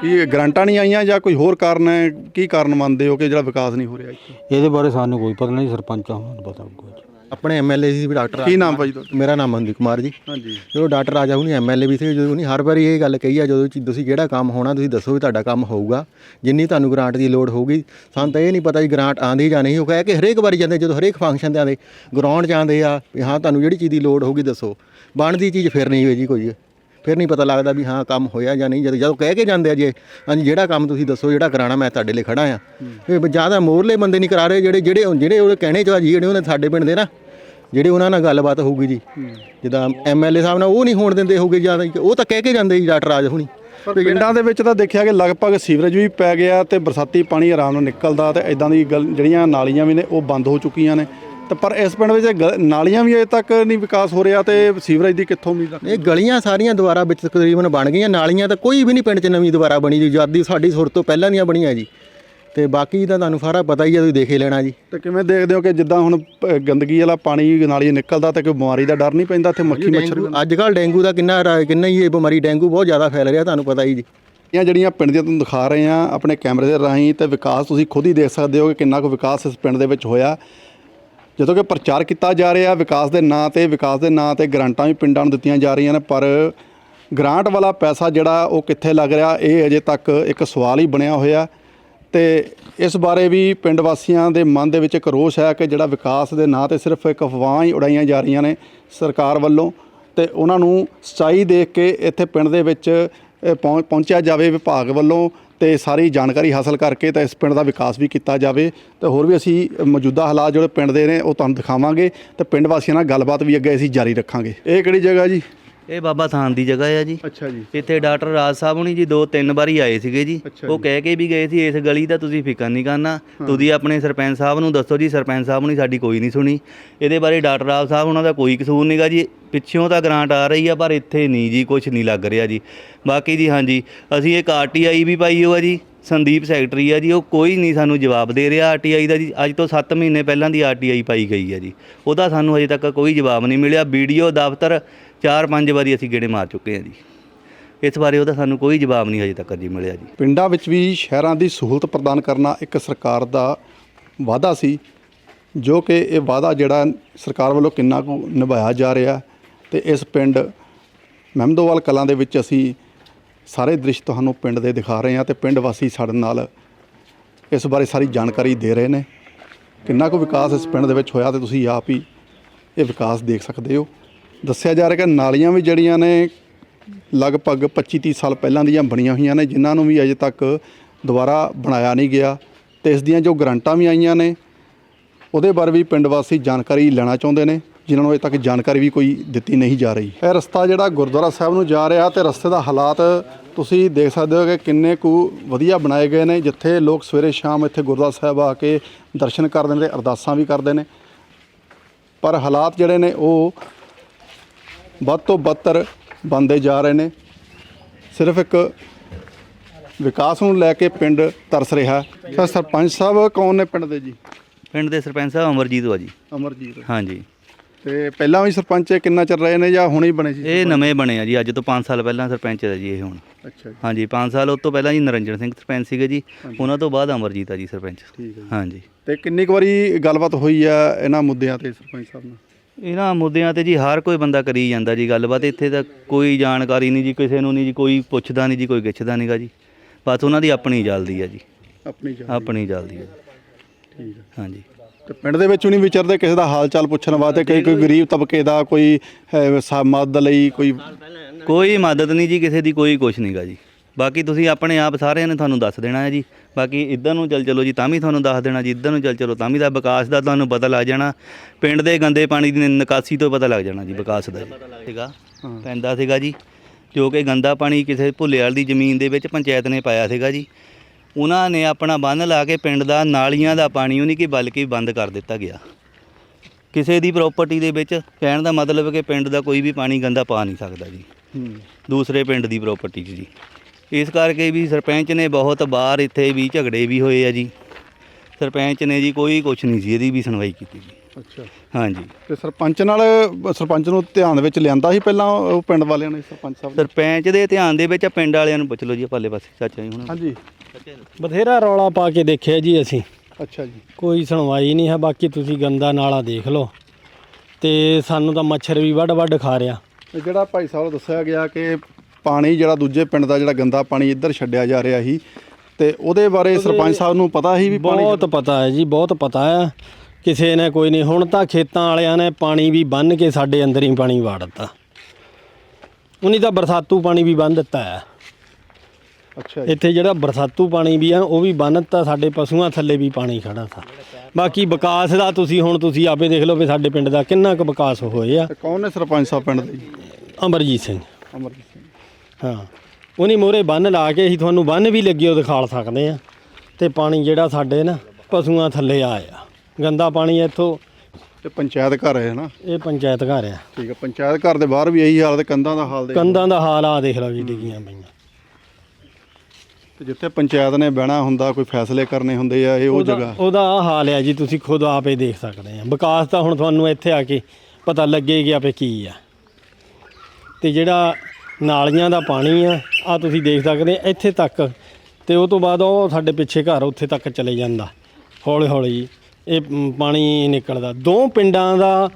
ਕੀ ਗਰੰਟਾਂ ਨਹੀਂ ਆਈਆਂ ਜਾਂ ਕੋਈ ਹੋਰ ਕਾਰਨ ਹੈ? ਕੀ ਕਾਰਨ ਮੰਨਦੇ ਹੋ ਕਿ ਜਿਹੜਾ ਵਿਕਾਸ ਨਹੀਂ ਹੋ ਰਿਹਾ ਇੱਥੇ? ਇਹਦੇ ਬਾਰੇ ਸਾਨੂੰ ਕੋਈ ਪਤਾ ਨਹੀਂ ਸਰਪੰਚ ਨੂੰ ਪਤਾ ਹੋਊਗਾ ਜੀ। ਆਪਣੇ ਐਮਐਲਏ ਸੀ ਵੀ ਡਾਕਟਰ ਕੀ ਨਾਮ ਭਾਈ ਤੁਹਾਡਾ? ਮੇਰਾ ਨਾਮ ਮਨਦੀਪ ਕੁਮਾਰ ਜੀ। ਹਾਂਜੀ। ਜਦੋਂ ਡਾਕਟਰ ਰਾਜਾ ਹੁਣੀ ਐਮਐਲਏ ਵੀ ਸੀ ਜਦੋਂ ਉਹਨੇ ਹਰ ਵਾਰੀ ਇਹ ਗੱਲ ਕਹੀ ਆ ਜਦੋਂ ਚੀ- ਤੁਸੀਂ ਜਿਹੜਾ ਕੰਮ ਹੋਣਾ ਤੁਸੀਂ ਦੱਸੋ ਵੀ ਤੁਹਾਡਾ ਕੰਮ ਹੋਊਗਾ। ਜਿੰਨੀ ਤੁਹਾਨੂੰ ਗ੍ਰਾਂਟ ਦੀ ਲੋੜ ਹੋਊਗੀ ਸਾਨੂੰ ਤਾਂ ਇਹ ਨਹੀਂ ਪਤਾ ਜੀ ਗ੍ਰਾਂਟ ਆਂਦੀ ਜਾਂ ਨਹੀਂ। ਉਹ ਕਹਿ ਕੇ ਹਰੇਕ ਵਾਰੀ ਜਾਂਦੇ ਜਦੋਂ ਹਰੇਕ ਫੰਕਸ਼ਨ ਤੇ ਆਉਂਦੇ ਗਰਾਊਂਡ ਜਾਂਦੇ ਆ ਵੀ ਹਾਂ ਤੁਹਾਨੂੰ ਜਿਹੜੀ ਚੀਜ਼ ਦੀ ਲੋੜ ਹੋਊਗੀ ਦੱਸੋ। ਬਣਦੀ ਚੀਜ਼ ਫਿਰ ਨਹੀਂ ਹੋਈ ਜੀ ਕੋਈ। ਫਿਰ ਨਹੀਂ ਪਤਾ ਲੱਗਦਾ ਵੀ ਹਾਂ ਕੰਮ ਹੋਇਆ ਜਾਂ ਨਹੀਂ। ਜਦੋਂ ਜਦੋਂ ਕਹਿ ਕੇ ਜਾਂਦੇ ਆ ਜੀ ਹਾਂਜੀ ਜਿਹੜਾ ਕੰਮ ਤੁਸੀਂ ਦੱਸੋ ਜਿਹੜਾ ਕਰਾਣਾ ਮੈਂ ਤੁਹਾਡੇ ਲਈ ਖੜਾ ਆ। ਇਹ ਜ਼ਿਆਦਾ ਮੋਰਲੇ ਬੰਦੇ ਨਹੀਂ ਕਰਾ ਰਹੇ ਜਿਹੜੇ ਜਿਹੜੇ ਜਿਹੜੇ ਉਹਦੇ ਕਹਿਣੇ ਚ ਜਿਹੜੇ ਉਹਨੇ ਸਾਡੇ ਪਿੰਡ ਦੇ ਨਾ ਜਿਹੜੇ ਉਹਨਾਂ ਨਾਲ ਗੱਲਬਾਤ ਹੋਊਗੀ ਜੀ। ਜਿੱਦਾਂ ਐਮਐਲਏ ਸਾਹਿਬ ਨਾਲ ਉਹ ਨਹੀਂ ਹੋਣ ਦਿੰਦੇ ਹੋਊਗੇ ਜ਼ਿਆਦਾ ਉਹ ਤਾਂ ਕਹਿ ਕੇ ਜਾਂਦੇ ਜੀ ਡਾਕਟਰ ਰਾਜ ਹੁਣੀ। ਪਰ ਪਿੰਡਾਂ ਦੇ ਵਿੱਚ ਤਾਂ ਦੇਖਿਆ ਕਿ ਲਗਭਗ ਸੀਵਰੇਜ ਵੀ ਪੈ ਗਿਆ ਤੇ ਬਰਸਾਤੀ ਪਾਣੀ ਆਰਾਮ ਨਾਲ ਨਿਕਲਦਾ ਤੇ ਇਦਾਂ ਦੀ ਗੱਲ ਜਿਹੜੀਆਂ ਨਾਲੀਆਂ ਵੀ ਨੇ ਉਹ ਬੰਦ ਹੋ ਚੁੱਕੀਆਂ ਨੇ। ਤੇ ਪਰ ਇਸ ਪਿੰਡ ਵਿੱਚ ਗ- ਨਾਲੀਆਂ ਵੀ ਅਜੇ ਤੱਕ ਨਹੀਂ ਵਿਕਾਸ ਹੋ ਰਿਹਾ ਤੇ ਸੀਵਰੇਜ ਦੀ ਕਿੱਥੋਂ ਉਮੀਦ ਰੱਖ ਇਹ ਗਲੀਆਂ ਸਾਰੀਆਂ ਦੁਬਾਰਾ ਵਿੱਚ ਤਕਰੀਬਨ ਬਣ ਗਈਆਂ। ਨਾਲੀਆਂ ਤਾਂ ਕੋਈ ਵੀ ਨਹੀਂ ਪਿੰਡ 'ਚ ਨਵੀਂ ਦੁਬਾਰਾ ਬਣੀ ਜੀ। ਆਜ਼ਾਦੀ ਸਾਡੀ ਸੁਰ ਤੋਂ ਪਹਿਲਾਂ ਦੀਆਂ ਬਣੀਆਂ ਜੀ। ਤੇ ਬਾਕੀ ਤਾਂ ਤੁਹਾਨੂੰ ਸਾਰਾ ਪਤਾ ਹੀ ਹੈ ਤੁਸੀਂ ਦੇਖੇ ਲੈਣਾ ਜੀ। ਤੇ ਕਿਵੇਂ ਦੇਖਦੇ ਹੋ ਕਿ ਜਿੱਦਾਂ ਹੁਣ ਪ- ਗੰਦਗੀ ਵਾਲਾ ਪਾਣੀ ਨਾਲੀ ਨਿਕਲਦਾ ਤੇ ਕੋਈ ਬਿਮਾਰੀ ਦਾ ਡਰ ਨਹੀਂ ਪੈਂਦਾ ਇੱਥੇ ਮੱਖੀ ਮੱਛਰ ਅੱਜ ਕੱਲ੍ਹ ਡੇਂਗੂ ਦਾ ਕਿੰਨਾ ਰਾ- ਕਿੰਨਾ ਹੀ ਇਹ ਬਿਮਾਰੀ ਡੇਂਗੂ ਬਹੁਤ ਜ਼ਿਆਦਾ ਫੈਲ ਰਿਹਾ ਤੁਹਾਨੂੰ ਪਤਾ ਹੀ ਜੀ। ਇਹ ਜਿਹੜੀਆਂ ਪਿੰਡ ਦੀਆਂ ਤੁਹਾਨੂੰ ਦਿਖਾ ਰਹੇ ਆ ਆਪਣੇ ਕੈਮਰੇ ਦੇ ਰਾਹੀਂ ਤੇ ਵਿਕਾਸ ਤੁਸੀਂ ਖੁਦ ਹੀ ਦੇਖ ਸਕਦੇ ਹੋ ਕਿ ਕਿੰਨਾ ਕੁ ਵਿਕਾਸ ਇਸ ਪਿੰਡ ਦੇ ਵਿੱਚ ਹੋਇਆ। ਜਦੋਂ ਕਿ ਪ੍ਰਚਾਰ ਕੀਤਾ ਜਾ ਰਿਹਾ, ਵਿਕਾਸ ਦੇ ਨਾਂ ਤੇ, ਵਿਕਾਸ ਦੇ ਨਾਂ ਤੇ ਗ੍ਰਾਂਟਾਂ ਵੀ ਪਿੰਡਾਂ ਨੂੰ ਦਿੱਤੀਆਂ ਜਾ ਰਹੀਆਂ ਨੇ, ਪਰ ਗ੍ਰਾਂਟ ਵਾਲਾ ਪੈਸਾ ਜਿਹੜਾ ਉਹ ਕਿੱਥੇ ਲੱਗ ਰਿਹਾ, ਇਹ ਅਜੇ ਤੱਕ ਇੱਕ ਸਵਾਲ ਹੀ ਬਣਿਆ ਹੋਇਆ। ਤੇ ਇਸ ਬਾਰੇ ਵੀ ਪਿੰਡ ਵਾਸੀਆਂ ਦੇ ਮਨ ਦੇ ਵਿੱਚ ਇੱਕ ਰੋਸ ਹੈ ਕਿ ਜਿਹੜਾ ਵਿਕਾਸ ਦੇ ਨਾਂ ਤੇ ਸਿਰਫ ਇੱਕ ਅਫਵਾਹਾਂ ਹੀ ਉਡਾਈਆਂ ਜਾ ਰਹੀਆਂ ਨੇ ਸਰਕਾਰ ਵੱਲੋਂ। ਤੇ ਉਹਨਾਂ ਨੂੰ ਸੱਚਾਈ ਦੇਖ ਕੇ ਇੱਥੇ ਪਿੰਡ ਦੇ ਵਿੱਚ ਪਹੁੰ- ਪਹੁੰਚਿਆ ਜਾਵੇ ਵਿਭਾਗ ਵੱਲੋਂ। ਤੇ ਸਾਰੀ ਜਾਣਕਾਰੀ ਹਾਸਲ ਕਰਕੇ ਤਾਂ ਇਸ ਪਿੰਡ ਦਾ ਵਿਕਾਸ ਵੀ ਕੀਤਾ ਜਾਵੇ ਤੇ ਹੋਰ ਵੀ ਅਸੀਂ ਮੌਜੂਦਾ ਹਾਲਾਤ ਜਿਹੜੇ ਪਿੰਡ ਦੇ ਨੇ ਉਹ ਤੁਹਾਨੂੰ ਦਿਖਾਵਾਂਗੇ ਤੇ ਪਿੰਡ ਵਾਸੀਆਂ ਨਾਲ ਗੱਲਬਾਤ ਵੀ ਅੱਗੇ ਅਸੀਂ ਜਾਰੀ ਰੱਖਾਂਗੇ। ਇਹ ਕਿਹੜੀ ਜਗ੍ਹਾ ਜੀ? ਇਹ ਬਾਬਾ ਥਾਨ ਦੀ ਜਗ੍ਹਾ ਆ ਜੀ। ਅੱਛਾ ਜੀ। ਇੱਥੇ ਡਾਕਟਰ ਰਾਜ ਸਾਹਿਬ ਹੁਣੀ ਜੀ ਦੋ ਤਿੰਨ ਵਾਰੀ ਆਏ ਸੀਗੇ ਜੀ। ਉਹ ਕਹਿ ਕੇ ਵੀ ਗਏ ਸੀ ਇਸ ਗਲੀ ਦਾ ਤੁਸੀਂ ਫਿਕਰ ਨਹੀਂ ਕਰਨਾ। ਤੁਸੀਂ ਆਪਣੇ ਸਰਪੰਚ ਸਾਹਿਬ ਨੂੰ ਦੱਸੋ ਜੀ ਸਰਪੰਚ ਸਾਹਿਬ ਨੇ ਸਾਡੀ ਕੋਈ ਨਹੀਂ ਸੁਣੀ। ਇਹਦੇ ਬਾਰੇ ਡਾਕਟਰ ਰਾਜ ਸਾਹਿਬ ਉਹਨਾਂ ਦਾ ਕੋਈ ਕਸੂਰ ਨਹੀਂਗਾ ਜੀ। ਪਿੱਛੋਂ ਤਾਂ ਗ੍ਰਾਂਟ ਆ ਰਹੀ ਆ ਪਰ ਇੱਥੇ ਨਹੀਂ ਜੀ ਕੁਝ ਨਹੀਂ ਲੱਗ ਰਿਹਾ ਜੀ। ਬਾਕੀ ਜੀ ਹਾਂਜੀ ਅਸੀਂ ਇੱਕ ਆਰਟੀਆਈ ਵੀ ਪਾਈ ਹੋਆ ਜੀ ਸੰਦੀਪ ਸੈਕਟਰੀ ਆ ਜੀ। ਉਹ ਕੋਈ ਨਹੀਂ ਸਾਨੂੰ ਜਵਾਬ ਦੇ ਰਿਹਾ ਆਰਟੀਆਈ ਦਾ ਜੀ। ਅੱਜ ਤੋਂ 7 ਮਹੀਨੇ ਪਹਿਲਾਂ ਦੀ ਆਰਟੀਆਈ ਪਾਈ ਗਈ ਆ ਜੀ। ਉਹਦਾ ਸਾਨੂੰ ਅਜੇ ਤੱਕ ਕੋਈ ਜਵਾਬ ਨਹੀਂ ਮਿਲਿਆ। ਵੀਡੀਓ ਦਫ਼ਤਰ 4-5 ਵਾਰੀ ਅਸੀਂ ਗੇੜੇ ਮਾਰ ਚੁੱਕੇ ਹਾਂ ਜੀ। ਇਸ ਬਾਰੇ ਉਹਦਾ ਸਾਨੂੰ ਕੋਈ ਜਵਾਬ ਨਹੀਂ ਹਜੇ ਤੱਕ ਜੀ ਮਿਲਿਆ ਜੀ। ਪਿੰਡਾਂ ਵਿੱਚ ਵੀ ਸ਼ਹਿਰਾਂ ਦੀ ਸਹੂਲਤ ਪ੍ਰਦਾਨ ਕਰਨਾ ਇੱਕ ਸਰਕਾਰ ਦਾ ਵਾਅਦਾ ਸੀ, ਜੋ ਕਿ ਇਹ ਵਾਅਦਾ ਜਿਹੜਾ ਸਰਕਾਰ ਵੱਲੋਂ ਕਿੰਨਾ ਕੁ ਨਿਭਾਇਆ ਜਾ ਰਿਹਾ ਤੇ ਇਸ ਪਿੰਡ ਮਹਿਮਦੋਵਾਲ ਕਲਾਂ ਦੇ ਵਿੱਚ ਅਸੀਂ ਸਾਰੇ ਦ੍ਰਿਸ਼ ਤੁਹਾਨੂੰ ਪਿੰਡ ਦੇ ਦਿਖਾ ਰਹੇ ਹਾਂ ਤੇ ਪਿੰਡ ਵਾਸੀ ਸਾਡੇ ਨਾਲ ਇਸ ਬਾਰੇ ਸਾਰੀ ਜਾਣਕਾਰੀ ਦੇ ਰਹੇ ਨੇ। ਕਿੰਨਾ ਕੁ ਵਿਕਾਸ ਇਸ ਪਿੰਡ ਦੇ ਵਿੱਚ ਹੋਇਆ ਤੇ ਤੁਸੀਂ ਆਪ ਹੀ ਇਹ ਵਿਕਾਸ ਦੇਖ ਸਕਦੇ ਹੋ। ਦੱਸਿਆ ਜਾ ਰਿਹਾ ਕਿ ਨਾਲੀਆਂ ਵੀ ਜਿਹੜੀਆਂ ਨੇ ਲਗਭਗ 25-30 ਸਾਲ ਪਹਿਲਾਂ ਦੀਆਂ ਬਣੀਆਂ ਹੋਈਆਂ ਨੇ, ਜਿਨ੍ਹਾਂ ਨੂੰ ਵੀ ਅਜੇ ਤੱਕ ਦੁਬਾਰਾ ਬਣਾਇਆ ਨਹੀਂ ਗਿਆ ਤੇ ਇਸ ਦੀਆਂ ਜੋ ਗਰੰਟਾਂ ਵੀ ਆਈਆਂ ਨੇ, ਉਹਦੇ ਬਾਰੇ ਵੀ ਪਿੰਡ ਵਾਸੀ ਜਾਣਕਾਰੀ ਲੈਣਾ ਚਾਹੁੰਦੇ ਨੇ, ਜਿਨ੍ਹਾਂ ਨੂੰ ਅਜੇ ਤੱਕ ਜਾਣਕਾਰੀ ਵੀ ਕੋਈ ਦਿੱਤੀ ਨਹੀਂ ਜਾ ਰਹੀ। ਇਹ ਰਸਤਾ ਜਿਹੜਾ ਗੁਰਦੁਆਰਾ ਸਾਹਿਬ ਨੂੰ ਜਾ ਰਿਹਾ ਤੇ ਰਸਤੇ ਦਾ ਹਾਲਾਤ ਤੁਸੀਂ ਦੇਖ ਸਕਦੇ ਹੋ ਕਿ ਕਿੰਨੇ ਕੁ ਵਧੀਆ ਬਣਾਏ ਗਏ ਨੇ, ਜਿੱਥੇ ਲੋਕ ਸਵੇਰੇ ਸ਼ਾਮ ਇੱਥੇ ਗੁਰਦੁਆਰਾ ਸਾਹਿਬ ਆ ਕੇ ਦਰਸ਼ਨ ਕਰਦੇ ਨੇ ਤੇ ਅਰਦਾਸਾਂ ਵੀ ਕਰਦੇ ਨੇ। ਪਰ ਹਾਲਾਤ ਜਿਹੜੇ ਨੇ ਉਹ ਵੱਧ ਤੋਂ ਬੱਤਰ ਬਣਦੇ ਜਾ ਰਹੇ ਨੇ। ਸਿਰਫ ਇੱਕ ਵਿਕਾਸ ਨੂੰ ਲੈ ਕੇ ਪਿੰਡ ਤਰਸ ਰਿਹਾ। ਸਰ ਸਰਪੰਚ ਸਾਹਿਬ ਕੌਣ ਨੇ ਪਿੰਡ ਦੇ ਜੀ? ਪਿੰਡ ਦੇ ਸਰਪੰਚ ਸਾਹਿਬ ਅਮਰਜੀਤ ਵਾ ਜੀ। ਅਮਰਜੀਤ। ਹਾਂਜੀ। ਤੇ ਪਹਿਲਾਂ ਵੀ ਸਰਪੰਚ ਇਹ ਕਿੰਨਾ ਚਿਰ ਰਹੇ ਨੇ ਜਾਂ ਹੁਣੇ ਹੀ ਬਣੇ ਸੀ ਇਹ ਨਵੇਂ ਬਣੇ ਆ ਜੀ ਅੱਜ ਤੋਂ 5 ਸਾਲ ਪਹਿਲਾਂ ਸਰਪੰਚ ਹੈ ਜੀ ਇਹ ਹੁਣ। ਅੱਛਾ ਜੀ। ਹਾਂਜੀ 5 ਸਾਲ ਉਸ ਤੋਂ ਪਹਿਲਾਂ ਜੀ ਨਰਿੰਜਨ ਸਿੰਘ ਸਰਪੰਚ ਸੀਗੇ ਜੀ ਉਹਨਾਂ ਤੋਂ ਬਾਅਦ ਅਮਰਜੀਤ ਆ ਜੀ ਸਰਪੰਚ। ਠੀਕ ਹੈ ਜੀ। ਹਾਂਜੀ। ਤੇ ਕਿੰਨੀ ਕੁ ਵਾਰੀ ਗੱਲਬਾਤ ਹੋਈ ਆ ਇਹਨਾਂ ਮੁੱਦਿਆਂ ਤੇ ਸਰਪੰਚ ਸਾਹਿਬ ਨਾਲ? ਇਹਨਾਂ ਮੁੱਦਿਆਂ ਤੇ ਜੀ ਹਰ ਕੋਈ ਬੰਦਾ ਕਰੀ ਜਾਂਦਾ ਜੀ ਗੱਲਬਾਤ ਇੱਥੇ ਤਾਂ ਕੋਈ ਜਾਣਕਾਰੀ ਨਹੀਂ ਜੀ ਕਿਸੇ ਨੂੰ ਨਹੀਂ ਜੀ ਕੋਈ ਪੁੱਛਦਾ ਨਹੀਂ ਜੀ ਕੋਈ ਗਿੱਛਦਾ ਨਹੀਂਗਾ ਜੀ। ਬਸ ਉਹਨਾਂ ਦੀ ਆਪਣੀ ਜਲਦੀ ਆ ਜੀ। ਆਪਣੀ ਜਾਨ ਆਪਣੀ ਜਲਦੀ ਆ ਠੀਕ ਹੈ ਹਾਂਜੀ। ਤੇ ਪਿੰਡ ਦੇ ਵਿੱਚ ਨਹੀਂ ਵਿਚਰਦੇ ਕਿਸੇ ਦਾ ਹਾਲ ਚਾਲ ਪੁੱਛਣ ਵਾਸਤੇ ਕੋਈ ਕੋਈ ਗਰੀਬ ਤਬਕੇ ਦਾ ਕੋਈ ਅਹ, ਸਾ- ਮਦਦ ਲਈ ਕੋਈ ਕੋਈ ਮਦਦ ਨਹੀਂ ਜੀ ਕਿਸੇ ਦੀ ਕੋਈ ਕੁਛ ਨਹੀਂਗਾ ਜੀ। ਬਾਕੀ ਤੁਸੀਂ ਆਪਣੇ ਆਪ ਸਾਰਿਆਂ ਨੇ ਤੁਹਾਨੂੰ ਦੱਸ ਦੇਣਾ ਹੈ ਜੀ। ਬਾਕੀ ਇੱਧਰ ਨੂੰ ਚੱਲ ਚਲੋ ਜੀ ਤਾਂ ਵੀ ਤੁਹਾਨੂੰ ਦੱਸ ਦੇਣਾ ਜੀ ਇੱਧਰ ਨੂੰ ਚੱਲ ਚਲੋ ਤਾਂ ਵੀ ਦਾ ਵਿਕਾਸ ਦਾ ਤੁਹਾਨੂੰ ਪਤਾ ਲੱਗ ਜਾਣਾ। ਪਿੰਡ ਦੇ ਗੰਦੇ ਪਾਣੀ ਦੀ ਨਿਕਾਸੀ ਤੋਂ ਪਤਾ ਲੱਗ ਜਾਣਾ ਜੀ ਵਿਕਾਸ ਦਾ ਸੀਗਾ ਪੈਂਦਾ ਸੀਗਾ ਜੀ ਜੋ ਕਿ ਗੰਦਾ ਪਾਣੀ ਕਿਸੇ ਭੁੱਲੇਵਾਲ ਦੀ ਜ਼ਮੀਨ ਦੇ ਵਿੱਚ ਪੰਚਾਇਤ ਨੇ ਪਾਇਆ ਸੀਗਾ ਜੀ। ਉਹਨਾਂ ਨੇ ਆਪਣਾ ਬੰਨ ਲਾ ਕੇ ਪਿੰਡ ਦਾ ਨਾਲੀਆਂ ਦਾ ਪਾਣੀ ਉਹ ਨਹੀਂ ਕਿ ਬਲਕਿ ਬੰਦ ਕਰ ਦਿੱਤਾ ਗਿਆ। ਕਿਸੇ ਦੀ ਪ੍ਰਾਪਰਟੀ ਦੇ ਵਿੱਚ ਕਹਿਣ ਦਾ ਮਤਲਬ ਕਿ ਪਿੰਡ ਦਾ ਕੋਈ ਵੀ ਪਾਣੀ ਗੰਦਾ ਪਾ ਨਹੀਂ ਸਕਦਾ ਜੀ। ਦੂਸਰੇ ਪਿੰਡ ਦੀ ਪ੍ਰਾਪਰਟੀ 'ਚ ਜੀ। ਇਸ ਕਰਕੇ ਵੀ ਸਰਪੰਚ ਨੇ ਬਹੁਤ ਵਾਰ ਇੱਥੇ ਵੀ ਝਗੜੇ ਵੀ ਹੋਏ ਆ ਜੀ। ਸਰਪੰਚ ਨੇ ਜੀ ਕੋਈ ਕੁਛ ਨਹੀਂ ਸੀ ਇਹਦੀ ਵੀ ਸੁਣਵਾਈ ਕੀਤੀ ਜੀ। ਅੱਛਾ। ਹਾਂਜੀ। ਤੇ ਸਰਪੰਚ ਨਾਲ ਸਰਪੰਚ ਨੂੰ ਧਿਆਨ ਵਿੱਚ ਲਿਆਂਦਾ ਸੀ ਪਹਿਲਾਂ ਉਹ ਪਿੰਡ ਵਾਲਿਆਂ ਨੇ ਸਰਪੰਚ ਸਾਹਿਬ ਨੇ? ਸਰਪੰਚ ਦੇ ਧਿਆਨ ਦੇ ਵਿੱਚ ਪਿੰਡ ਵਾਲਿਆਂ ਨੂੰ ਪੁੱਛ ਲਓ ਜੀ ਪੱਲੇ ਪਾਸੇ ਚਾਚਾ ਜੀ ਹੁਣ ਹਾਂਜੀ। ਬਥੇਰਾ ਰੌਲਾ ਪਾ ਕੇ ਦੇਖਿਆ ਜੀ ਅਸੀਂ। ਅੱਛਾ ਜੀ। ਕੋਈ ਸੁਣਵਾਈ ਨਹੀਂ ਹੈ ਬਾਕੀ ਤੁਸੀਂ ਗੰਦਾ ਨਾਲਾ ਦੇਖ ਲਓ। ਤੇ ਸਾਨੂੰ ਤਾਂ ਮੱਛਰ ਵੀ ਵੱਡ ਵੱਡ ਖਾ ਰਿਹਾ। ਜਿਹੜਾ ਭਾਈ ਸਾਹਿਬ ਦੱਸਿਆ ਗਿਆ ਕਿ ਪਾਣੀ ਜਿਹੜਾ ਦੂਜੇ ਪਿੰਡ ਦਾ ਜਿਹੜਾ ਗੰਦਾ ਪਾਣੀ ਇੱਧਰ ਛੱਡਿਆ ਜਾ ਰਿਹਾ ਸੀ ਤੇ ਉਹਦੇ ਬਾਰੇ ਸਰਪੰਚ ਸਾਹਿਬ ਨੂੰ ਪਤਾ ਸੀ ਵੀ ਪਾਣੀ ਬਹੁਤ ਪਤਾ ਹੈ ਜੀ ਬਹੁਤ ਪਤਾ ਹੈ। ਕਿਸੇ ਨੇ ਕੋਈ ਨਹੀਂ ਹੁਣ ਤਾਂ ਖੇਤਾਂ ਵਾਲਿਆਂ ਨੇ ਪਾਣੀ ਵੀ ਬੰਨ ਕੇ ਸਾਡੇ ਅੰਦਰ ਹੀ ਪਾਣੀ ਵਾੜ ਦਿੱਤਾ। ਉਨੀ ਤਾਂ ਬਰਸਾਤੂ ਪਾਣੀ ਵੀ ਬੰਨ ਦਿੱਤਾ ਹੈ। ਅੱਛਾ ਜੀ। ਇੱਥੇ ਜਿਹੜਾ ਬਰਸਾਤੂ ਪਾਣੀ ਵੀ ਆ ਉਹ ਵੀ ਬੰਨ ਦਿੱਤਾ ਸਾਡੇ ਪਸ਼ੂਆਂ ਥੱਲੇ ਵੀ ਪਾਣੀ ਖੜਾ ਸੀ ਬਾਕੀ ਵਿਕਾਸ ਦਾ ਤੁਸੀਂ ਹੁਣ ਤੁਸੀਂ ਆਪੇ ਦੇਖ ਲਓ ਵੀ ਸਾਡੇ ਪਿੰਡ ਦਾ ਕਿੰਨਾ ਕੁ ਵਿਕਾਸ ਹੋਇਆ ਤੇ ਕੌਣ ਨੇ ਸਰਪੰਚ ਸਾਹਿਬ ਪਿੰਡ ਦੇ? ਜੀ ਅਮਰਜੀਤ ਸਿੰਘ। ਅਮਰਜੀਤ ਸਿੰਘ। ਹਾਂ। ਉਹਨੀ ਮੋਰੇ ਬੰਨ ਲਾ ਕੇ ਅਸੀਂ ਤੁਹਾਨੂੰ ਬੰਨ ਵੀ ਲੱਗੇ ਉਹ ਦਿਖਾ ਸਕਦੇ ਆ। ਤੇ ਪਾਣੀ ਜਿਹੜਾ ਸਾਡੇ ਨਾ ਪਸ਼ੂਆਂ ਥੱਲੇ ਆਇਆ। ਗੰਦਾ ਪਾਣੀ ਇੱਥੋਂ। ਤੇ ਪੰਚਾਇਤ ਘਰ ਹੈ ਨਾ? ਇਹ ਪੰਚਾਇਤ ਘਰ ਆ। ਠੀਕ ਹੈ ਪੰਚਾਇਤ ਘਰ ਦੇ ਬਾਹਰ ਵੀ ਇਹੀ ਹਾਲ ਤੇ ਕੰਧਾਂ ਦਾ ਹਾਲ ਦੇ ਕੰਧਾਂ ਦਾ ਹਾਲ ਆ ਦੇਖ ਲਓ ਜੀ ਡਿੱਗੀਆਂ ਪਈਆਂ। ਤੇ ਜਿੱਥੇ ਪੰਚਾਇਤ ਨੇ ਬਹਿਣਾ ਹੁੰਦਾ ਕੋਈ ਫੈਸਲੇ ਕਰਨੇ ਹੁੰਦੇ ਆ ਇਹ ਉਹ ਉਹਦਾ- ਜਗ੍ਹਾ। ਉਹਦਾ ਆਹ ਹਾਲ ਆ ਜੀ ਤੁਸੀਂ ਖੁਦ ਆਪੇ ਦੇਖ ਸਕਦੇ ਆ। ਵਿਕਾਸ ਤਾਂ ਹੁਣ ਤੁਹਾਨੂੰ ਇੱਥੇ ਆ ਕੇ ਪਤਾ ਲੱਗੇਗਾ ਵੀ ਕੀ ਆ। ਤੇ ਜਿਹੜਾ ਨਾਲੀਆਂ ਦਾ ਪਾਣੀ ਆ ਆ ਤੁਸੀਂ ਦੇਖ ਸਕਦੇ ਆ, ਇੱਥੇ ਤੱਕ। ਤੇ ਉਹ ਤੋਂ ਬਾਅਦ ਉਹ ਸਾਡੇ ਪਿੱਛੇ ਘਰ ਉੱਥੇ ਤੱਕ ਚਲੇ ਜਾਂਦਾ। ਹੌਲੀ ਹੌਲੀ ਇਹ ਪਾਣੀ ਨਿਕਲਦਾ। ਦੋ ਪਿੰਡਾਂ ਦਾ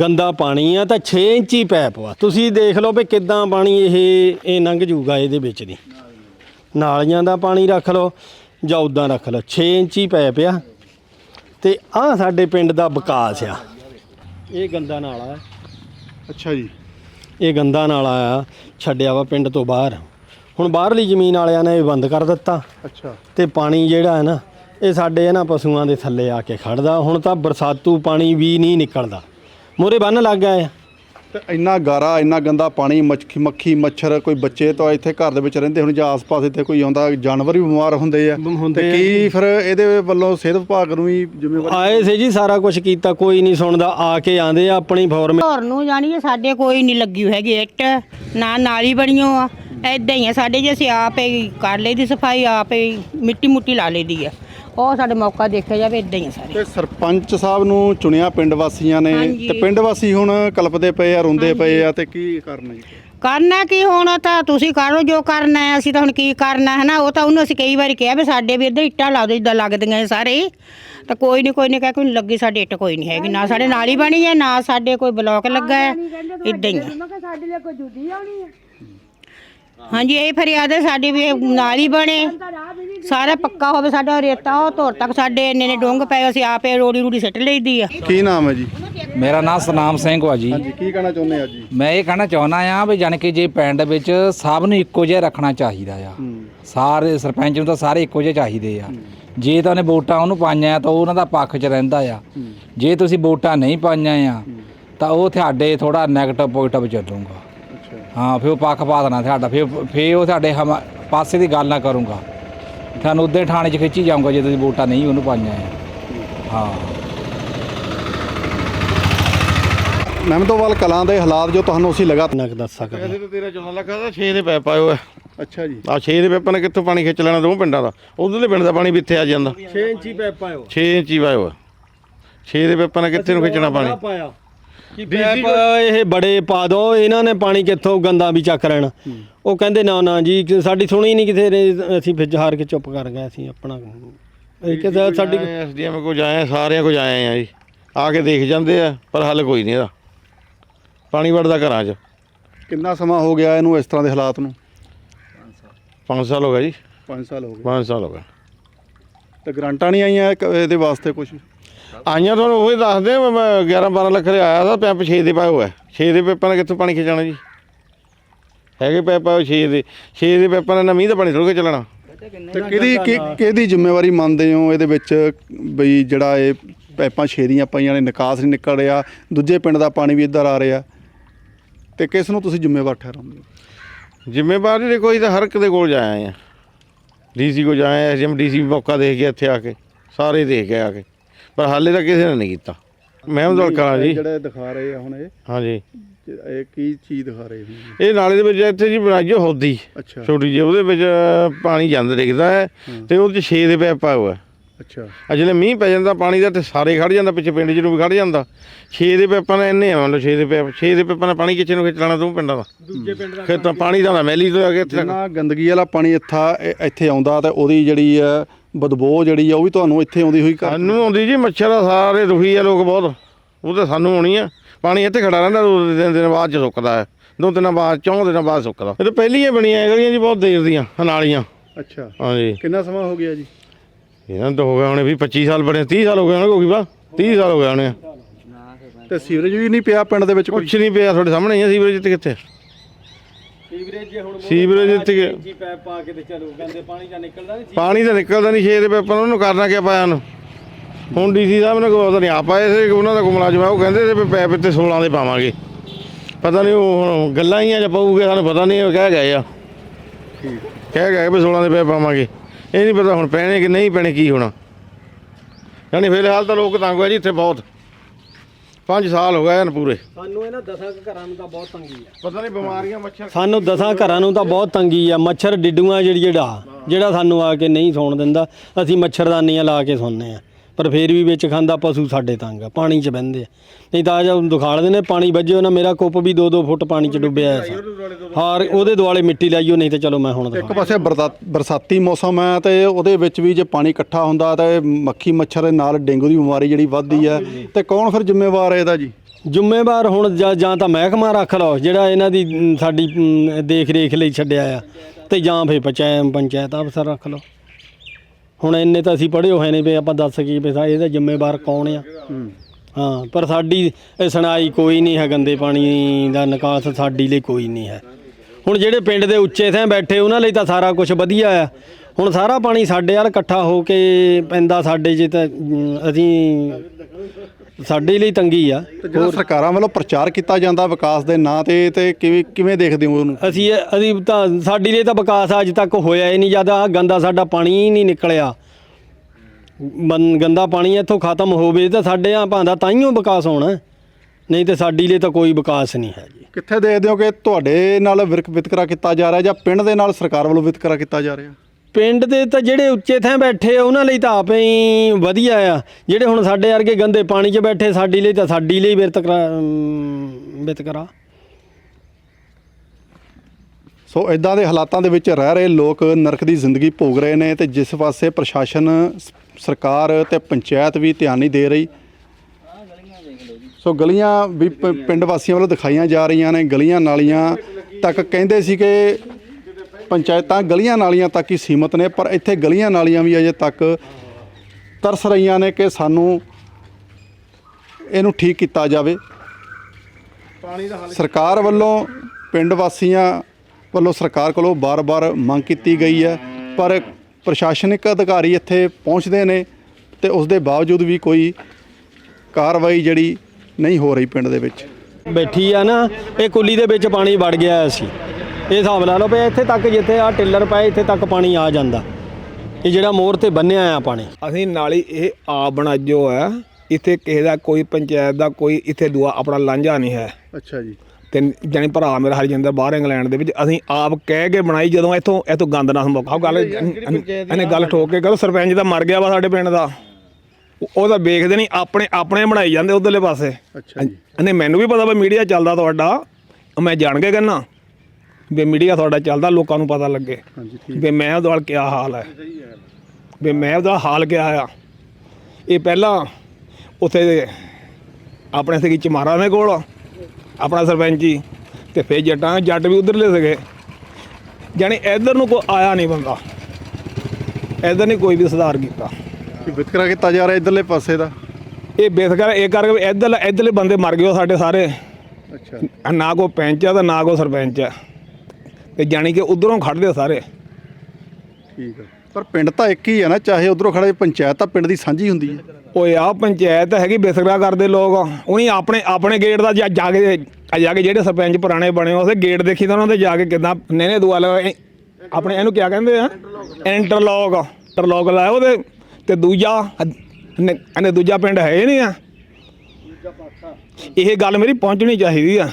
ਗੰਦਾ ਪਾਣੀ ਆ, ਤਾਂ 6 ਇੰਚੀ ਪੈਪ ਆ ਤੁਸੀਂ ਦੇਖ ਲਓ ਵੀ ਕਿੱਦਾਂ ਪਾਣੀ ਇਹ ਇਹ ਲੰਘ ਜੂਗਾ ਇਹਦੇ ਵਿੱਚ ਦੀ ਨਾਲੀਆਂ ਦਾ ਪਾਣੀ ਰੱਖ ਲਓ, ਜਾਂ ਉਦਾਂ ਰੱਖ ਲਓ 6 ਇੰਚੀ ਪੈਪ ਆ। ਤੇ ਆ ਸਾਡੇ ਪਿੰਡ ਦਾ ਵਿਕਾਸ ਆ। ਇਹ ਗੰਦਾ ਨਾਲਾ ਹੈ ਅੱਛਾ ਜੀ। ਇਹ ਗੰਦਾ ਨਾਲਾ ਆ ਛੱਡਿਆ ਵਾ ਪਿੰਡ ਤੋਂ ਬਾਹਰ। ਹੁਣ ਬਾਹਰਲੀ ਜ਼ਮੀਨ ਵਾਲਿਆਂ ਨੇ ਇਹ ਬੰਦ ਕਰ ਦਿੱਤਾ। ਅੱਛਾ। ਤੇ ਪਾਣੀ ਜਿਹੜਾ ਹੈ ਨਾ ਇਹ ਸਾਡੇ ਇਹਨਾਂ ਪਸ਼ੂਆਂ ਦੇ ਥੱਲੇ ਆ ਕੇ ਖੜਦਾ। ਹੁਣ ਤਾਂ ਬਰਸਾਤੂ ਪਾਣੀ ਵੀ ਨਹੀਂ ਨਿਕਲਦਾ। ਮੋਰੇ ਬੰਨ ਲੱਗ ਗਿਆ ਆ। ਤੇ ਇੰਨਾ ਗਾਰਾ ਇੰਨਾ ਗੰਦਾ ਪਾਣੀ ਮੱਖੀ ਮੱਖੀ ਮੱਛਰ ਕੋਈ ਬੱਚੇ ਤਾਂ ਇੱਥੇ ਘਰ ਦੇ ਵਿੱਚ ਰਹਿੰਦੇ ਹੁਣ ਜਾਂ ਆਸ-ਪਾਸ ਇੱਥੇ ਕੋਈ ਆਉਂਦਾ ਜਾਨਵਰ ਵੀ ਬਿਮਾਰ ਹੁੰਦੇ ਆ। ਤੇ ਕੀ ਫਿਰ ਇਹਦੇ ਵੱਲੋਂ ਸਿਹਤ ਵਿਭਾਗ ਨੂੰ ਵੀ ਜ਼ਿੰਮੇਵਾਰੀ ਆਏ ਸੀ ਜੀ ਸਾਰਾ ਕੁਝ ਕੀਤਾ ਕੋਈ ਨਹੀਂ ਸੁਣਦਾ ਆ ਕੇ ਆਂਦੇ ਆ ਆਪਣੀ ਫੋਰਮ। ਘਰ ਨੂੰ ਜਾਣੀ ਸਾਡੇ ਕੋਈ ਨਹੀਂ ਲੱਗੀ ਹੈਗੀ ਇੱਟ ਨਾ ਨਾਲੀ ਬਣੀਓ ਆ ਐਦਾਂ ਹੀ ਆ ਸਾਡੇ ਜੇ ਅਸੀਂ ਆਪੇ ਹੀ ਕਰ ਲਈ ਦੀ ਸਫ਼ਾਈ ਆਪੇ ਹੀ ਮਿੱਟੀ ਮੁੱਟੀ ਲਾ ਲਈ ਦੀ ਆ। ਉਹ ਸਾਡੇ ਮੌਕਾ ਦੇਖਿਆ ਜਾਵੇ ਇਦਾਂ ਹੀ ਆ ਸਾਰੇ। ਤੇ ਸਰਪੰਚ ਸਾਹਿਬ ਨੂੰ ਚੁਣਿਆ ਪਿੰਡ ਵਾਸੀਆਂ ਨੇ। ਹਾਂਜੀ। ਤੇ ਪਿੰਡ ਵਾਸੀ ਹੁਣ ਕਲਪਦੇ ਪਏ ਆ ਰੋਂਦੇ ਪਏ ਆ ਤੇ ਕੀ ਕਰਨਾ ਜੀ? ਕਰਨਾ ਕੀ ਹੁਣ ਤਾਂ ਤੁਸੀਂ ਕਰੋ ਜੋ ਕਰਨਾ ਹੈ ਅਸੀਂ ਤਾਂ ਹੁਣ ਕੀ ਕਰਨਾ ਹੈ ਨਾ ਉਹ ਤਾਂ ਉਹਨੂੰ ਅਸੀਂ ਕਈ ਵਾਰੀ ਕਿਹਾ ਵੀ ਸਾਡੇ ਵੀ ਇੱਧਰ ਇੱਟਾਂ ਲਾ ਦਿਓ ਜਿੱਦਾਂ ਲੱਗਦੀਆਂ ਇਹ ਸਾਰੇ। ਹੀ। ਤਾਂ ਕੋਈ ਨਹੀਂ ਕੋਈ ਨਹੀਂ ਕਹਿ ਕੋਈ ਲੱਗੀ ਸਾਡੇ ਇੱਟ ਕੋਈ ਨਹੀਂ ਹੈਗੀ। ਨਾ ਸਾਡੇ ਨਾਲੀ ਬਣੀ ਹੈ ਨਾ ਸਾਡੇ ਕੋਈ ਬਲੌਕ ਲੱਗਾ ਹੈ। ਇਦਾਂ ਹੀ ਆ। ਹਾਂਜੀ ਇਹ ਫਰਿਆਦ ਹੈ ਸਾਡੀ ਵੀ ਇਹ ਨਾਲੀ ਬਣੇ। ਸਾਰਾ ਪੱਕਾ ਹੋਵੇ ਸਾਡਾ ਰੇਤਾ ਉਹ ਧੁਰ ਤੱਕ ਸਾਡੇ ਇੰਨੇ ਨੇ ਡੋਂਗ ਪਏ ਅਸੀਂ ਆਪੇ ਰੋੜੀ ਰੂੜੀ ਸਿੱਟ ਲਈਦੀ ਆ। ਕੀ ਨਾਮ ਹੈ ਜੀ? ਮੇਰਾ ਨਾਮ ਸਨਾਮ ਸਿੰਘ ਵਾ ਜੀ। ਹਾਂਜੀ ਕੀ ਕਹਿਣਾ ਚਾਹੁੰਦੇ ਆ ਜੀ? ਮੈਂ ਇਹ ਕਹਿਣਾ ਚਾਹੁੰਦਾ ਆ ਵੀ ਜਾਣੀ ਕਿ ਜੇ ਪਿੰਡ ਵਿੱਚ ਸਭ ਨੂੰ ਇੱਕੋ ਜਿਹਾ ਰੱਖਣਾ ਚਾਹੀਦਾ ਆ। ਸਾਰੇ ਸਰਪੰਚ ਨੂੰ ਤਾਂ ਸਾਰੇ ਇੱਕੋ ਜਿਹੇ ਚਾਹੀਦੇ ਆ। ਜੇ ਤਾਂ ਉਹਨੇ ਵੋਟਾਂ ਉਹਨੂੰ ਪਾਈਆਂ ਤਾਂ ਉਹ ਉਹਨਾਂ ਦਾ ਪੱਖ 'ਚ ਰਹਿੰਦਾ ਆ। ਜੇ ਤੁਸੀਂ ਵੋਟਾਂ ਨਹੀਂ ਪਾਈਆਂ ਆ ਤਾਂ ਉਹ ਤੁਹਾਡੇ ਥੋੜਾ 네ਗੇਟਿਵ ਪੋਜ਼ਿਟਿਵ ਚੱਲੂਗਾ। ਹਾਂ ਫਿਰ ਉਹ ਪੱਖ ਪਾ ਦੇਣਾ ਤੁਹਾਡਾ ਫਿਰ ਫਿਰ ਉਹ ਤੁਹਾਡੇ ਹਮ- ਪਾਸੇ ਦੀ ਗੱਲ ਨਾ ਕਰੂੰਗਾ। ਤੁਹਾਨੂੰ ਉਦੋਂ ਥਾਣੇ 'ਚ ਖਿੱਚੀ ਜਾਊਂਗਾ ਜੇ ਤੁਸੀਂ ਵੋਟਾਂ ਨਹੀਂ ਉਹਨੂੰ ਪਾਈਆਂ ਆ ਹਾਂ। ਮਹਿਮਦੋਵਾਲ ਕਲਾਂ ਦੇ ਹਾਲਾਤ ਜੋ ਤੁਹਾਨੂੰ ਅਸੀਂ ਲਗਾਤਾਰ ਨਕ ਦੱਸ ਸਕਦੇ ਤੇ ਤੇਰਾ 14 ਲੱਖ ਦਾ 6 ਦੇ ਪੈਪ ਆਏ ਹੋਏ। ਅੱਛਾ ਜੀ। ਆ 6 ਦੇ ਪੈਪਾਂ ਨੇ ਕਿੱਥੋਂ ਪਾਣੀ ਖਿੱਚ ਲੈਣਾ ਦੋ ਪਿੰਡਾਂ ਦਾ? ਉਧਰਲੇ ਪਿੰਡ ਦਾ ਪਾਣੀ ਵੀ ਇੱਥੇ ਆ ਜਾਂਦਾ। 6 ਇੰਚੀ ਪੈਪ ਪਾਇਓ 6 ਇੰਚੀ ਹੋਏ। 6 ਦੇ ਪੈਪਾਂ ਨੇ ਕਿੱਥੇ ਨੂੰ ਖਿੱਚਣਾ ਪਾਣੀ? ਪਾਇਆ। ਪੈਪ ਇਹ ਬੜੇ ਪਾ ਦੋ ਇਹਨਾਂ ਨੇ ਪਾਣੀ ਕਿੱਥੋਂ ਗੰਦਾ ਵੀ ਚੱਕ ਲੈਣਾ। ਉਹ ਕਹਿੰਦੇ ਨਾ ਨਾ ਜੀ ਸਾਡੀ ਸੁਣੀ ਨਹੀਂ ਕਿਥੇ ਅਸੀਂ ਫਿਰ ਹਾਰ ਕੇ ਚੁੱਪ ਕਰ ਗਏ ਅਸੀਂ ਆਪਣਾ ਇਹ ਕਿਤੇ ਸਾਡੀ ਐਸਡੀਐਮ ਕੋ ਜਾਏ ਸਾਰਿਆਂ ਕੋ ਜਾਏ ਆ ਜੀ। ਆ ਕੇ ਦੇਖ ਜਾਂਦੇ ਆ ਪਰ ਹੱਲ ਕੋਈ ਨਹੀਂ ਇਹਦਾ। ਪਾਣੀ ਵੜਦਾ ਘਰਾਂ 'ਚ। ਕਿੰਨਾ ਸਮਾਂ ਹੋ ਗਿਆ ਇਹਨੂੰ ਇਸ ਤਰ੍ਹਾਂ ਦੇ ਹਾਲਾਤ ਨੂੰ? 5 ਸਾਲ ਹੋ ਗਏ ਜੀ। 5 ਸਾਲ ਹੋ ਗਏ। 5 ਸਾਲ ਹੋ ਗਏ। ਤੇ ਗਰੰਟਾਂ ਨਹੀਂ ਆਈਆਂ ਇੱਕ ਇਹਦੇ ਵਾਸਤੇ ਕੁਝ ਆਈਆਂ ਤੁਹਾਨੂੰ ਉਹੀ ਦੱਸਦੇ 11 12 ਲੱਖ ਦੇ ਆਇਆ ਤਾਂ ਪੈਪ 6 ਦੇ ਪਾਏ ਹੋਇਆ 6 ਦੇ ਪੈਪਾਂ ਨੇ ਕਿੱਥੋਂ ਪਾਣੀ ਖਿਚਾਣਾ ਜੀ? ਹੈਗੇ ਪੈਪ 6 ਦੇ। 6 ਦੇ ਪੈਪਾਂ ਨੇ ਨਾ ਮੀਂਹ ਦਾ ਪਾਣੀ ਥੋੜ੍ਹਾ ਚਲਣਾ। ਤੇ ਕਿਹਦੀ ਕਿ- ਕਿਹਦੀ ਜ਼ਿੰਮੇਵਾਰੀ ਮੰਨਦੇ ਹੋ ਇਹਦੇ ਵਿੱਚ ਬਈ ਜਿਹੜਾ ਇਹ ਪਾਈਪਾਂ ਛੇਰੀਆਂ ਪਈਆਂ ਨੇ ਨਿਕਾਸ ਨਹੀਂ ਨਿਕਲ ਰਿਹਾ ਦੂਜੇ ਪਿੰਡ ਦਾ ਪਾਣੀ ਵੀ ਇੱਧਰ ਆ ਰਿਹਾ। ਤੇ ਕਿਸ ਨੂੰ ਤੁਸੀਂ ਜ਼ਿੰਮੇਵਾਰ ਠਹਿਰਾਉਂਦੇ ਹੋ? ਜ਼ਿੰਮੇਵਾਰੀ ਦੇ ਕੋਈ ਤਾਂ ਹਰ ਇੱਕ ਦੇ ਕੋਲ ਜਾਏ ਆ। ਡੀਸੀ ਕੋ ਜਾਏ ਜਿਮ ਡੀਸੀ ਮੌਕਾ ਦੇਖ ਗਿਆ ਇੱਥੇ ਆ ਕੇ ਸਾਰੇ ਦੇਖ ਕੇ ਆ ਕੇ। ਪਰ ਹਾਲੇ ਤਾਂ ਕਿਸੇ ਨੇ ਨਹੀਂ ਕੀਤਾ। ਮਹਿਮਦੁਲ ਕਲਾਂ ਜੀ। ਜਿਹੜੇ ਦਿਖਾ ਰਹੇ ਆ ਹੁਣ ਇਹ ਹਾਂਜੀ। ਇਹ ਕੀ ਚੀਜ਼ ਦਿਖਾ ਰਹੇ ਹੋ ਇਹ ਨਾਲੇ ਦੇ ਵਿੱਚ ਇੱਥੇ ਜੀ ਬਣਾਈ ਹੋ ਹੋਦੀ। ਛੋਟੀ ਜਿਹੀ ਉਹਦੇ ਵਿੱਚ ਪਾਣੀ ਜਾਂਦਾ ਦਿਖਦਾ ਹੈ ਤੇ ਉਹਦੇ ਚ 6 ਦੇ ਪੈਪ ਪਾਇਆ ਹੋਇਆ ਅੱਛਾ। ਆ ਜਿਹੜੇ ਮੀਂਹ ਪੈ ਜਾਂਦਾ ਪਾਣੀ ਦਾ ਤੇ ਸਾਰੇ ਖੜ ਜਾਂਦਾ ਪਿੱਛੇ ਪਿੰਡ ਜਿਹਨੂੰ ਵੀ ਖੜ ਜਾਂਦਾ। 6 ਦੇ ਪੈਪਾਂ ਨੇ ਇੰਨੇ ਆ ਮੰਨ ਲਓ 6 ਦੇ ਪੈਪ 6 ਦੇ ਪੈਪਾਂ ਨਾਲ ਪਾਣੀ ਕਿੱਥੇ ਨੂੰ ਖਿੱਚ ਲੈਣਾ ਤੂੰ ਪਿੰਡਾਂ ਦਾ? ਦੂਜੇ ਪਿੰਡ ਦਾ ਫਿਰ ਤਾਂ ਪਾਣੀ ਦਾ ਮੈਲੀ ਤੋਂ ਆ ਕੇ ਇੱਥੇ ਤੱਕ। ਗੰਦਗੀ ਵਾਲਾ ਪਾਣੀ ਇੱਥਾ ਇੱਥੇ ਆਉਂਦਾ ਤੇ ਉਹਦੀ ਜਿਹੜੀ ਆ ਬਦਬੂ ਜਿਹੜੀ ਆ ਉਹ ਵੀ ਤੁਹਾਨੂੰ ਇੱਥੇ ਆਉਂਦੀ ਹੋਈ ਘਰ। ਸਾਨੂੰ ਆਉਂਦੀ ਜੀ ਮੱਛਰ ਸਾਰੇ ਦੁਖੀ ਆ ਲੋਕ ਬਹੁਤ। ਉਹ ਤਾਂ ਸਾਨੂੰ ਆਉਣੀ ਆ। ਪਾਣੀ ਇੱਥੇ ਖੜਾ ਰਹਿੰਦਾ ਦੋ ਦਿਨ ਦਿਨ ਬਾਅਦ ਚ ਸੁੱਕਦਾ ਹੈ। ਦੋ ਦਿਨਾਂ ਬਾਅਦ ਚੌਂ ਦਿਨਾਂ ਬਾਅਦ ਸੁੱਕਦਾ। ਇਹ ਤਾਂ ਪਹਿਲੀਆਂ ਬਣੀਆਂ ਗਲੀਆਂ ਜੀ ਬਹੁਤ ਦੇਰ ਦੀਆਂ ਨਾਲੀਆਂ ਅੱਛਾ। ਹਾਂਜੀ। ਕਿੰਨਾ ਸਮਾਂ ਹੋ ਗਿਆ ਜੀ? ਇਹਨਾਂ ਨੂੰ ਤਾਂ ਹੋ ਗਏ ਹੋਣੇ ਵੀ 25 ਸਾਲ ਬਣੇ 30 ਸਾਲ ਹੋ ਗਏ ਹੋਣੇ ਕੋਈ ਬਾ 30 ਸਾਲ ਹੋ ਗਏ ਹੋਣੇ ਤੇ ਸੀਵਰੇਜ ਵੀ ਨਹੀਂ ਪਿਆ ਪਿੰਡ ਦੇ ਵਿੱਚ ਕੋਈ? ਕੁਛ ਨਹੀਂ ਪਿਆ ਤੁਹਾਡੇ ਸਾਹਮਣੇ ਹੀ ਆ ਸੀਵਰੇਜ ਇੱਥੇ ਕਿੱਥੇ? ਸੀਵਰੇਜ ਜੇ ਹੁਣ ਸੀਵਰੇਜ ਇੱਥੇ ਕਿ- ਜੀ ਪੈਪ ਪਾ ਕੇ ਤੇ ਚਲੋ ਕਹਿੰਦੇ ਪਾਣੀ ਤਾਂ ਨਿਕਲਦਾ ਨਹੀਂ ਪਾਣੀ ਤਾਂ ਨਿਕਲਦਾ ਨਹੀਂ ਛੇ ਦੇ ਪੇਪਰ ਉਹਨੂੰ ਕਰਨਾ ਕੀ ਪਾਇਆ ਉਹਨੂੰ? ਹੁਣ ਡੀਸੀ ਸਾਹਿਬ ਨੇ ਕੋਈ ਪਤਾ ਨਹੀਂ ਆਪ ਆਏ ਸੀ ਉਹਨਾਂ ਦਾ ਕੋਈ ਮੁਲਾਜ਼ਮ ਆ ਉਹ ਕਹਿੰਦੇ ਸੀ ਵੀ ਪੈਪ ਇੱਥੇ 16 ਦੇ ਪਾਵਾਂਗੇ। ਪਤਾ ਨਹੀਂ ਉਹ ਹੁਣ ਗੱਲਾਂ ਹੀ ਆ ਜਾਂ ਪਊਗੇ ਸਾਨੂੰ ਪਤਾ ਨਹੀਂ ਉਹ ਕਹਿ ਗਏ ਆ। ਕਹਿ ਗਏ ਵੀ 16 ਦੇ ਪੈਪ ਪਾਵਾਂਗੇ। ਇਹ ਨਹੀਂ ਪਤਾ ਹੁਣ ਪੈਣੇ ਕਿ ਨਹੀਂ ਪੈਣੇ ਕੀ ਹੋਣਾ। ਯਾਨੀ ਫਿਲਹਾਲ ਤਾਂ ਲੋਕ ਤੰਗ ਹੋਏ ਜੀ ਇੱਥੇ ਬਹੁਤ। 5 ਸਾਲ ਹੋ ਗਏ ਹਨ ਪੂਰੇ। ਸਾਨੂੰ ਇਹਨਾਂ ਦਸਾਂ ਕੁ ਘਰਾਂ ਨੂੰ ਤਾਂ ਬਹੁਤ ਤੰਗੀ ਆ। ਪਤਾ ਨਹੀਂ ਬਿਮਾਰੀਆਂ ਮੱਛਰ ਸਾਨੂੰ ਦਸਾਂ ਘਰਾਂ ਨੂੰ ਤਾਂ ਬਹੁਤ ਤੰਗੀ ਆ। ਮੱਛਰ ਡਿੱਡੂਆਂ ਜਿਹੜੀ ਜਿਹੜਾ ਜਿਹੜਾ ਸਾਨੂੰ ਆ ਕੇ ਨਹੀਂ ਸੌਣ ਦਿੰਦਾ ਅਸੀਂ ਮੱਛਰਦਾਨੀਆਂ ਲਾ ਕੇ ਸੌਂਦੇ ਆ। ਪਰ ਫੇਰ ਵੀ ਵਿੱਚ ਖਾਂਦਾ ਪਸ਼ੂ ਸਾਡੇ ਤੰਗ ਆ ਪਾਣੀ 'ਚ ਬਹਿੰਦੇ ਆ। ਨਹੀਂ ਤਾਂ ਜਦ ਦਿਖਾਲਦੇ ਨੇ ਪਾਣੀ ਵੱਜਿਓ ਨਾ ਮੇਰਾ ਕੁੱਪ ਵੀ 2-2 ਫੁੱਟ ਪਾਣੀ 'ਚ ਡੁੱਬਿਆ ਹੈ ਹਾਰ ਉਹਦੇ ਦੁਆਲੇ ਮਿੱਟੀ ਲਾਈਓ ਨਹੀਂ ਤੇ ਚਲੋ ਮੈਂ ਹੁਣ ਇੱਕ ਪਾਸੇ ਬਰਸਾ- ਬਰਸਾਤੀ ਮੌਸਮ ਹੈ ਤੇ ਉਹਦੇ ਵਿੱਚ ਵੀ ਜੇ ਪਾਣੀ ਇਕੱਠਾ ਹੁੰਦਾ ਤਾਂ ਇਹ ਮੱਖੀ ਮੱਛਰ ਦੇ ਨਾਲ ਡੇਂਗੂ ਦੀ ਬਿਮਾਰੀ ਜਿਹੜੀ ਵੱਧਦੀ ਹੈ। ਤੇ ਕੌਣ ਫਿਰ ਜ਼ਿੰਮੇਵਾਰ ਹੈ ਇਹਦਾ ਜੀ? ਜ਼ਿੰਮੇਵਾਰ ਹੁਣ ਜਾਂ ਜਾਂ ਤਾਂ ਮਹਿਕਮਾ ਰੱਖ ਲਓ ਜਿਹੜਾ ਇਹਨਾਂ ਦੀ ਸਾਡੀ ਦੇਖ ਰੇਖ ਲਈ ਛੱਡਿਆ ਆ। ਤੇ ਜਾਂ ਫਿਰ ਪੰਚਾਇਤ ਪੰਚਾਇਤ ਅਫਸਰ ਰੱਖ ਲਓ। ਹੁਣ ਇੰਨੇ ਤਾਂ ਅਸੀਂ ਪੜ੍ਹੇ ਹੋਏ ਨੇ ਵੀ ਆਪਾਂ ਦੱਸ ਕੀ ਵੀ ਸਾ ਇਹਦਾ ਜ਼ਿੰਮੇਵਾਰ ਕੌਣ ਆ। ਹਾਂ। ਪਰ ਸਾਡੀ ਇਹ ਸੁਣਾਈ ਕੋਈ ਨਹੀਂ ਹੈ ਗੰਦੇ ਪਾਣੀ ਦਾ ਨਿਕਾਸ ਸਾਡੀ ਲਈ ਕੋਈ ਨਹੀਂ ਹੈ। ਹੁਣ ਜਿਹੜੇ ਪਿੰਡ ਦੇ ਉੱਚੇ ਥਾਂ ਬੈਠੇ ਉਹਨਾਂ ਲਈ ਤਾਂ ਸਾਰਾ ਕੁਝ ਵਧੀਆ ਆ। ਹੁਣ ਸਾਰਾ ਪਾਣੀ ਸਾਡੇ ਵੱਲ ਇਕੱਠਾ ਹੋ ਕੇ ਪੈਂਦਾ ਸਾਡੇ 'ਚ ਤਾਂ ਅਸੀਂ ਸਾਡੇ ਲਈ ਤੰਗੀ ਆ। ਤੇ ਜਿਹੜਾ ਸਰਕਾਰਾਂ ਵੱਲੋਂ ਪ੍ਰਚਾਰ ਕੀਤਾ ਜਾਂਦਾ ਵਿਕਾਸ ਦੇ ਨਾਂ ਤੇ ਤੇ ਕਿਵੇਂ ਕਿਵੇਂ ਦੇਖਦੇ ਹੋ ਉਹਨੂੰ? ਅਸੀਂ ਇਹ- ਅਸੀਂ ਤਾਂ ਸਾਡੀ ਲਈ ਤਾਂ ਵਿਕਾਸ ਅੱਜ ਤੱਕ ਹੋਇਆ ਹੀ ਨਹੀਂ ਜ਼ਿਆਦਾ। ਗੰਦਾ ਸਾਡਾ ਪਾਣੀ ਹੀ ਨਹੀਂ ਨਿਕਲਿਆ। ਮਨ ਗੰਦਾ ਪਾਣੀ ਇੱਥੋਂ ਖਤਮ ਹੋਵੇ ਤਾਂ ਸਾਡੇ ਆ ਭਾਂਦਾ ਤਾਈਓ ਵਿਕਾਸ ਹੋਣਾ। ਨਹੀਂ ਤੇ ਸਾਡੀ ਲਈ ਤਾਂ ਕੋਈ ਵਿਕਾਸ ਨਹੀਂ ਹੈ ਜੀ। ਕਿੱਥੇ ਦੇਖਦੇ ਹੋ ਕਿ ਤੁਹਾਡੇ ਨਾਲ ਵਿਰਕ ਵਿਤਕਰਾ ਕੀਤਾ ਜਾ ਰਿਹਾ ਜਾਂ ਪਿੰਡ ਦੇ ਨਾਲ ਸਰਕਾਰ ਵੱਲੋਂ ਵਿਤਕਰਾ ਕੀਤਾ ਜਾ ਰਿਹਾ? ਪਿੰਡ ਦੇ ਤਾਂ ਜਿਹੜੇ ਉੱਚੇ ਥਾਂ ਬੈਠੇ ਆ ਉਹਨਾਂ ਲਈ ਤਾਂ ਆਪੇ ਹੀ ਵਧੀਆ ਆ। ਜਿਹੜੇ ਹੁਣ ਸਾਡੇ ਵਰਗੇ ਗੰਦੇ ਪਾਣੀ 'ਚ ਬੈਠੇ ਸਾਡੀ ਲਈ ਤਾਂ ਸਾਡੀ ਲਈ ਵਿਤਕਰਾ ਅਮ, ਵਿਤਕਰਾ ਸੋ ਇਦਾਂ ਦੇ ਹਾਲਾਤਾਂ ਦੇ ਵਿੱਚ ਰਹਿ ਰਹੇ ਲੋਕ ਨਰਕ ਦੀ ਜ਼ਿੰਦਗੀ ਭੋਗ ਰਹੇ ਨੇ ਤੇ ਜਿਸ ਪਾਸੇ ਪ੍ਰਸ਼ਾਸਨ ਸਰਕਾਰ ਤੇ ਪੰਚਾਇਤ ਵੀ ਧਿਆਨ ਨਹੀਂ ਦੇ ਰਹੀ। ਸੋ ਗਲੀਆਂ ਵੀ ਪਿੰਡ ਵਾਸੀਆਂ ਵੱਲੋਂ ਦਿਖਾਈਆਂ ਜਾ ਰਹੀਆਂ ਨੇ ਗਲੀਆਂ ਨਾਲੀਆਂ ਤੱਕ ਕਹਿੰਦੇ ਸੀ ਕਿ ਪੰਚਾਇਤਾਂ ਗਲੀਆਂ ਨਾਲੀਆਂ ਤੱਕ ਹੀ ਸੀਮਤ ਨੇ ਪਰ ਇੱਥੇ ਗਲੀਆਂ ਨਾਲੀਆਂ ਵੀ ਅਜੇ ਤੱਕ ਤਰਸ ਰਹੀਆਂ ਨੇ ਕਿ ਸਾਨੂੰ ਇਹਨੂੰ ਠੀਕ ਕੀਤਾ ਜਾਵੇ। ਸਰਕਾਰ ਵੱਲੋਂ ਪਿੰਡ ਵਾਸੀਆਂ ਵੱਲੋਂ ਸਰਕਾਰ ਕੋਲੋਂ ਬਾਰ-ਬਾਰ ਮੰਗ ਕੀਤੀ ਗਈ ਹੈ ਪਰ ਪ੍ਰਸ਼ਾਸਨਿਕ ਅਧਿਕਾਰੀ ਇੱਥੇ ਪਹੁੰਚਦੇ ਨੇ ਤੇ ਉਸ ਦੇ ਬਾਵਜੂਦ ਵੀ ਕੋਈ ਕਾਰਵਾਈ ਜਿਹੜੀ ਨਹੀਂ ਹੋ ਰਹੀ ਪਿੰਡ ਦੇ ਵਿੱਚ। ਬੈਠੀ ਆ ਨਾ ਇਹ ਕੁੱਲੀ ਦੇ ਵਿੱਚ ਪਾਣੀ ਵੜ ਗਿਆ ਸੀ। ਇਹ ਹਿਸਾਬ ਲਾ ਲਓ ਵੀ ਇੱਥੇ ਤੱਕ ਜਿੱਥੇ ਆ ਟਿੱਲਰ ਪਏ ਇੱਥੇ ਤੱਕ ਪਾਣੀ ਆ ਜਾਂਦਾ। ਇਹ ਜਿਹੜਾ ਮੋਰ ਤੇ ਬੰਨਿਆ ਆ ਪਾਣੀ। ਅਸੀਂ ਨਾਲੀ ਇਹ ਆਪ ਬਣਾਜੋ ਹੈ ਇੱਥੇ ਕਿਸੇ ਦਾ ਕੋਈ ਪੰਚਾਇਤ ਦਾ ਕੋਈ ਇੱਥੇ ਦੂਆ ਆਪਣਾ ਲਾਂਝਾ ਨਹੀਂ ਹੈ। ਅੱਛਾ ਜੀ। ਤੇ ਜਾਨੀ ਭਰਾ ਮੇਰਾ ਹਰਜਿੰਦਰ ਬਾਹਰ ਇੰਗਲੈਂਡ ਦੇ ਵਿੱਚ ਅਸੀਂ ਆਪ ਕਹਿ ਕੇ ਬਣਾਈ ਜਦੋਂ ਇੱਥੋਂ ਇੱਥੋਂ ਗੰਦ ਨਾ ਸੰਭੋ ਗੱਲ ਇਹਨੇ ਗੱਲ ਠੋਕ ਕੇ ਗੱਲ ਸਰਪੰਚ ਦਾ ਮਰ ਗਿਆ ਵਾ ਸਾਡੇ ਪਿੰਡ ਦਾ। ਉਹ- ਤਾਂ ਵੇਖਦੇ ਨਹੀਂ ਆਪਣੇ ਆਪਣੇ ਬਣਾਈ ਜਾਂਦੇ ਉਧਰਲੇ ਪਾਸੇ। ਅੱਛਾ ਜੀ। ਇਹਨੇ ਮੈਨੂੰ ਵੀ ਪਤਾ ਵੀ ਮੀਡੀਆ ਚੱਲਦਾ ਤੁਹਾਡਾ ਮੈਂ ਜਾਣ ਕੇ ਕਹਿੰਨਾ ਵੀ ਮੀਡੀਆ ਤੁਹਾਡਾ ਚੱਲਦਾ ਲੋਕਾਂ ਨੂੰ ਪਤਾ ਲੱਗੇ। ਵੀ ਮੈਂ ਉਹਦਾ ਕੀ ਹਾਲ ਹੈ। ਵੀ ਮੈਂ ਉਹਦਾ ਹਾਲ ਕਿਆ ਆ। ਇਹ ਪਹਿਲਾਂ ਉੱਥੇ ਆਪਣੇ ਸੀਗੀ ਚਮਾਰਾ ਦੇ ਕੋਲ ਆਪਣਾ ਸਰਪੰਚੀ ਤੇ ਫਿਰ ਜੱਟਾਂ ਜੱਟ ਵੀ ਉਧਰਲੇ ਸੀਗੇ। ਜਾਣੀ ਇੱਧਰ ਨੂੰ ਕੋਈ ਆਇਆ ਨਹੀਂ ਬੰਦਾ। ਇੱਧਰ ਨਹੀਂ ਕੋਈ ਵੀ ਸੁਧਾਰ ਕੀਤਾ। ਕਿ ਵਿਤਕਰਾ ਕੀਤਾ ਜਾ ਰਿਹਾ ਇਧਰਲੇ ਪਾਸੇ ਦਾ? ਇਹ ਬੇਸਕਰ ਇਹ ਕਰਕੇ ਇੱਧਰ ਇੱਧਰਲੇ ਬੰਦੇ ਮਰ ਗਏ ਸਾਡੇ ਸਾਰੇ। ਅੱਛਾ। ਨਾ ਕੋ ਪੈਂਚ ਆ ਤੇ ਨਾ ਕੋ ਸਰਪੰਚ ਆ। ਤੇ ਜਾਣੀ ਕਿ ਉਧਰੋਂ ਖੜਦੇ ਆ ਸਾਰੇ। ਠੀਕ ਹੈ ਪਰ ਪਿੰਡ ਤਾਂ ਇੱਕ ਹੀ ਹੈ ਨਾ ਚਾਹੇ ਉਧਰੋਂ ਖੜੇ ਪੰਚਾਇਤ ਤਾਂ ਪਿੰਡ ਦੀ ਸਾਂਝੀ ਹੁੰਦੀ ਹੈ ਓਏ ਆ ਪੰਚਾਇਤ ਹੈਗੀ ਬੇਸਕਰਾ ਕਰਦੇ ਲੋਕ। ਉਹਨੀ ਆਪਣੇ ਆਪਣੇ ਗੇਟ ਦਾ ਜਾ ਜਾ ਕੇ ਆ ਜਾ ਕੇ ਜਿਹੜੇ ਸਰਪੰਚ ਪੁਰਾਣੇ ਬਣੇ ਉਹਦੇ ਗੇਟ ਦੇਖੀ ਤਾਂ ਉਹਨਾਂ ਦੇ ਜਾ ਕੇ ਕਿਦਾਂ ਨੇਨੇ ਦੁਆ ਲਗਾ ਆਪਣੇ ਇਹਨੂੰ ਕਿਆ ਕਹਿੰਦੇ ਆ? ਇੰਟਰਲੌਕ। ਇੰਟਰਲੌਕ ਲਾਇਆ ਉਹਦੇ ਤੇ ਦੂਜਾ ਇਹਨੇ ਦੂਜਾ ਪਿੰਡ ਹੈ ਹੀ ਨਹੀਂ ਆ। ਇਹ ਗੱਲ ਮੇਰੀ ਪਹੁੰਚਣੀ ਚਾਹੀਦੀ ਆ।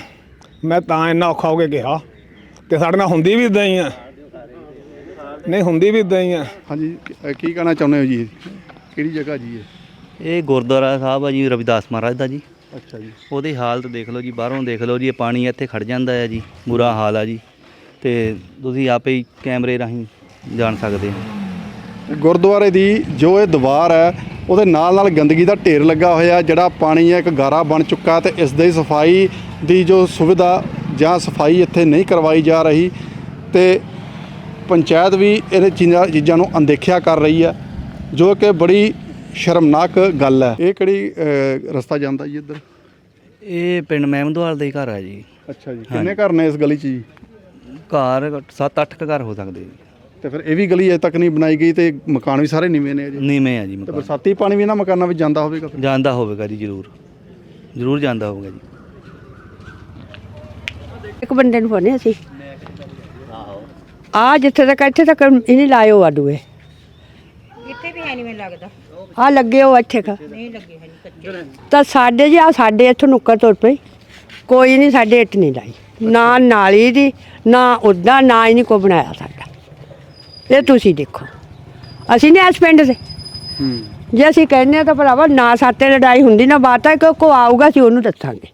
ਮੈਂ ਤਾਂ ਇੰਨਾ ਔਖਾ ਹੋ ਕੇ ਕਿਹਾ ਤੇ ਸਾਡੇ ਨਾਲ ਹੁੰਦੀ ਵੀ ਇਦਾਂ ਹੀ ਆ। ਨਹੀਂ ਹੁੰਦੀ ਵੀ ਇਦਾਂ ਹੀ ਆ। ਹਾਂਜੀ ਕੀ ਕਹਿਣਾ ਚਾਹੁੰਦੇ ਹੋ ਜੀ? ਕਿਹੜੀ ਜਗ੍ਹਾ ਜੀ ਇਹ? ਇਹ ਗੁਰਦੁਆਰਾ ਸਾਹਿਬ ਆ ਜੀ ਰਵਿਦਾਸ ਮਹਾਰਾਜ ਦਾ ਜੀ। ਅੱਛਾ ਜੀ। ਉਹਦੀ ਹਾਲਤ ਦੇਖ ਲਓ ਜੀ ਬਾਹਰੋਂ ਦੇਖ ਲਓ ਜੀ ਇਹ ਪਾਣੀ ਇੱਥੇ ਖੜ ਜਾਂਦਾ ਹੈ ਜੀ ਬੁਰਾ ਹਾਲ ਆ ਜੀ। ਤੇ ਤੁਸੀਂ ਆਪੇ ਹੀ ਕੈਮਰੇ ਰਾਹੀਂ ਜਾਣ ਸਕਦੇ ਹੋ। ਗੁਰਦੁਆਰੇ ਦੀ ਜੋ ਇਹ ਦੀਵਾਰ ਹੈ ਉਹਦੇ ਨਾਲ ਨਾਲ ਗੰਦਗੀ ਦਾ ਢੇਰ ਲੱਗਾ ਹੋਇਆ ਜਿਹੜਾ ਪਾਣੀ ਹੈ ਇੱਕ ਗਾਰਾ ਬਣ ਚੁੱਕਾ ਤੇ ਇਸ ਦੀ ਸਫ਼ਾਈ ਦੀ ਜੋ ਸੁਵਿਧਾ ਜਾਂ ਸਫ਼ਾਈ ਇੱਥੇ ਨਹੀਂ ਕਰਵਾਈ ਜਾ ਰਹੀ ਤੇ ਪੰਚਾਇਤ ਵੀ ਇਹ ਚੀਜ਼ਾਂ ਚੀਜ਼ਾਂ ਨੂੰ ਅਣਦੇਖਿਆ ਕਰ ਰਹੀ ਹੈ ਜੋ ਕਿ ਬੜੀ ਸ਼ਰਮਨਾਕ ਗੱਲ ਹੈ। ਇਹ ਕਿਹੜੀ ਰਸਤਾ ਜਾਂਦਾ ਜੀ ਇੱਧਰ? ਇਹ ਪਿੰਡ ਮਹਿਮਦਵਾਲ ਦੇ ਹੀ ਘਰ ਆ ਜੀ। ਅੱਛਾ ਜੀ। ਕਿੰਨੇ ਘਰ ਨੇ ਇਸ ਗਲੀ 'ਚ ਜੀ? ਘਰ 7-8 ਘਰ ਹੋ ਸਕਦੇ ਜੀ। ਤੇ ਫਿਰ ਇਹ ਵੀ ਗਲੀ ਅਜੇ ਤੱਕ ਨਹੀਂ ਬਣਾਈ ਗਈ ਤੇ ਮਕਾਨ ਵੀ ਸਾਰੇ ਨੀਵੇਂ ਨੇ ਜੀ ਨੀਵੇਂ ਆ ਜੀ ਤੇ ਮਕਾਨ। ਬਰਸਾਤੀ ਪਾਣੀ ਵੀ ਇਹਨਾਂ ਮਕਾਨਾਂ ਵਿੱਚ ਜਾਂਦਾ ਹੋਵੇਗਾ ਫਿਰ? ਜਾਂਦਾ ਹੋਵੇਗਾ ਜੀ ਜ਼ਰੂਰ। ਜ਼ਰੂਰ ਜਾਂਦਾ ਹੋਵੇਗਾ ਜੀ। ਇੱਕ ਬੰਦੇ ਨੂੰ ਫੋਨੇ ਅਸੀਂ। ਆ ਜਿੱਥੇ ਤੱਕ ਇੱਥੇ ਤੱਕ ਇਹਨੇ ਲਾਇਓ ਆ ਦੂਏ। ਇੱਥੇ ਵੀ ਹੈ ਨਹੀਂ ਮੈਨੂੰ ਲੱਗਦਾ। ਆ ਲੱਗੇ ਹੋ ਇੱਥੇ ਕ। ਨਹੀਂ ਲੱਗੇ ਹੈ ਨਹੀਂ ਕੱਚੇ। ਤਾਂ ਸਾਡੇ ਜੀ ਆ ਸਾਡੇ ਇੱਥੋਂ ਨੁੱਕਰ ਤੁਰ ਪਈ ਕੋਈ ਨਹੀਂ ਸਾਡੇ ਇੱਟ ਨਹੀਂ ਲਾਈ। ਨਾ ਨਾਲੀ ਦੀ ਨਾ ਉਦਾਂ ਨਾ ਹੀ ਨਹੀਂ ਕੋ ਬਣਾਇਆ ਸਾਡਾ। ਇਹ ਤੁਸੀਂ ਦੇਖੋ। ਅਸੀਂ ਨਹੀਂ ਇਸ ਪਿੰਡ ਦੇ। ਜੇ ਅਸੀਂ ਕਹਿੰਦੇ ਹਾਂ ਤਾਂ ਭਰਾਵਾ ਨਾ ਸਾਤੇ ਲੜਾਈ ਹੁੰਦੀ ਨਾ ਬਾਤ ਹੈ ਕਿ ਕੋ ਆਊਗਾ ਸੀ ਉਹਨੂੰ ਦੱਸਾਂਗੇ।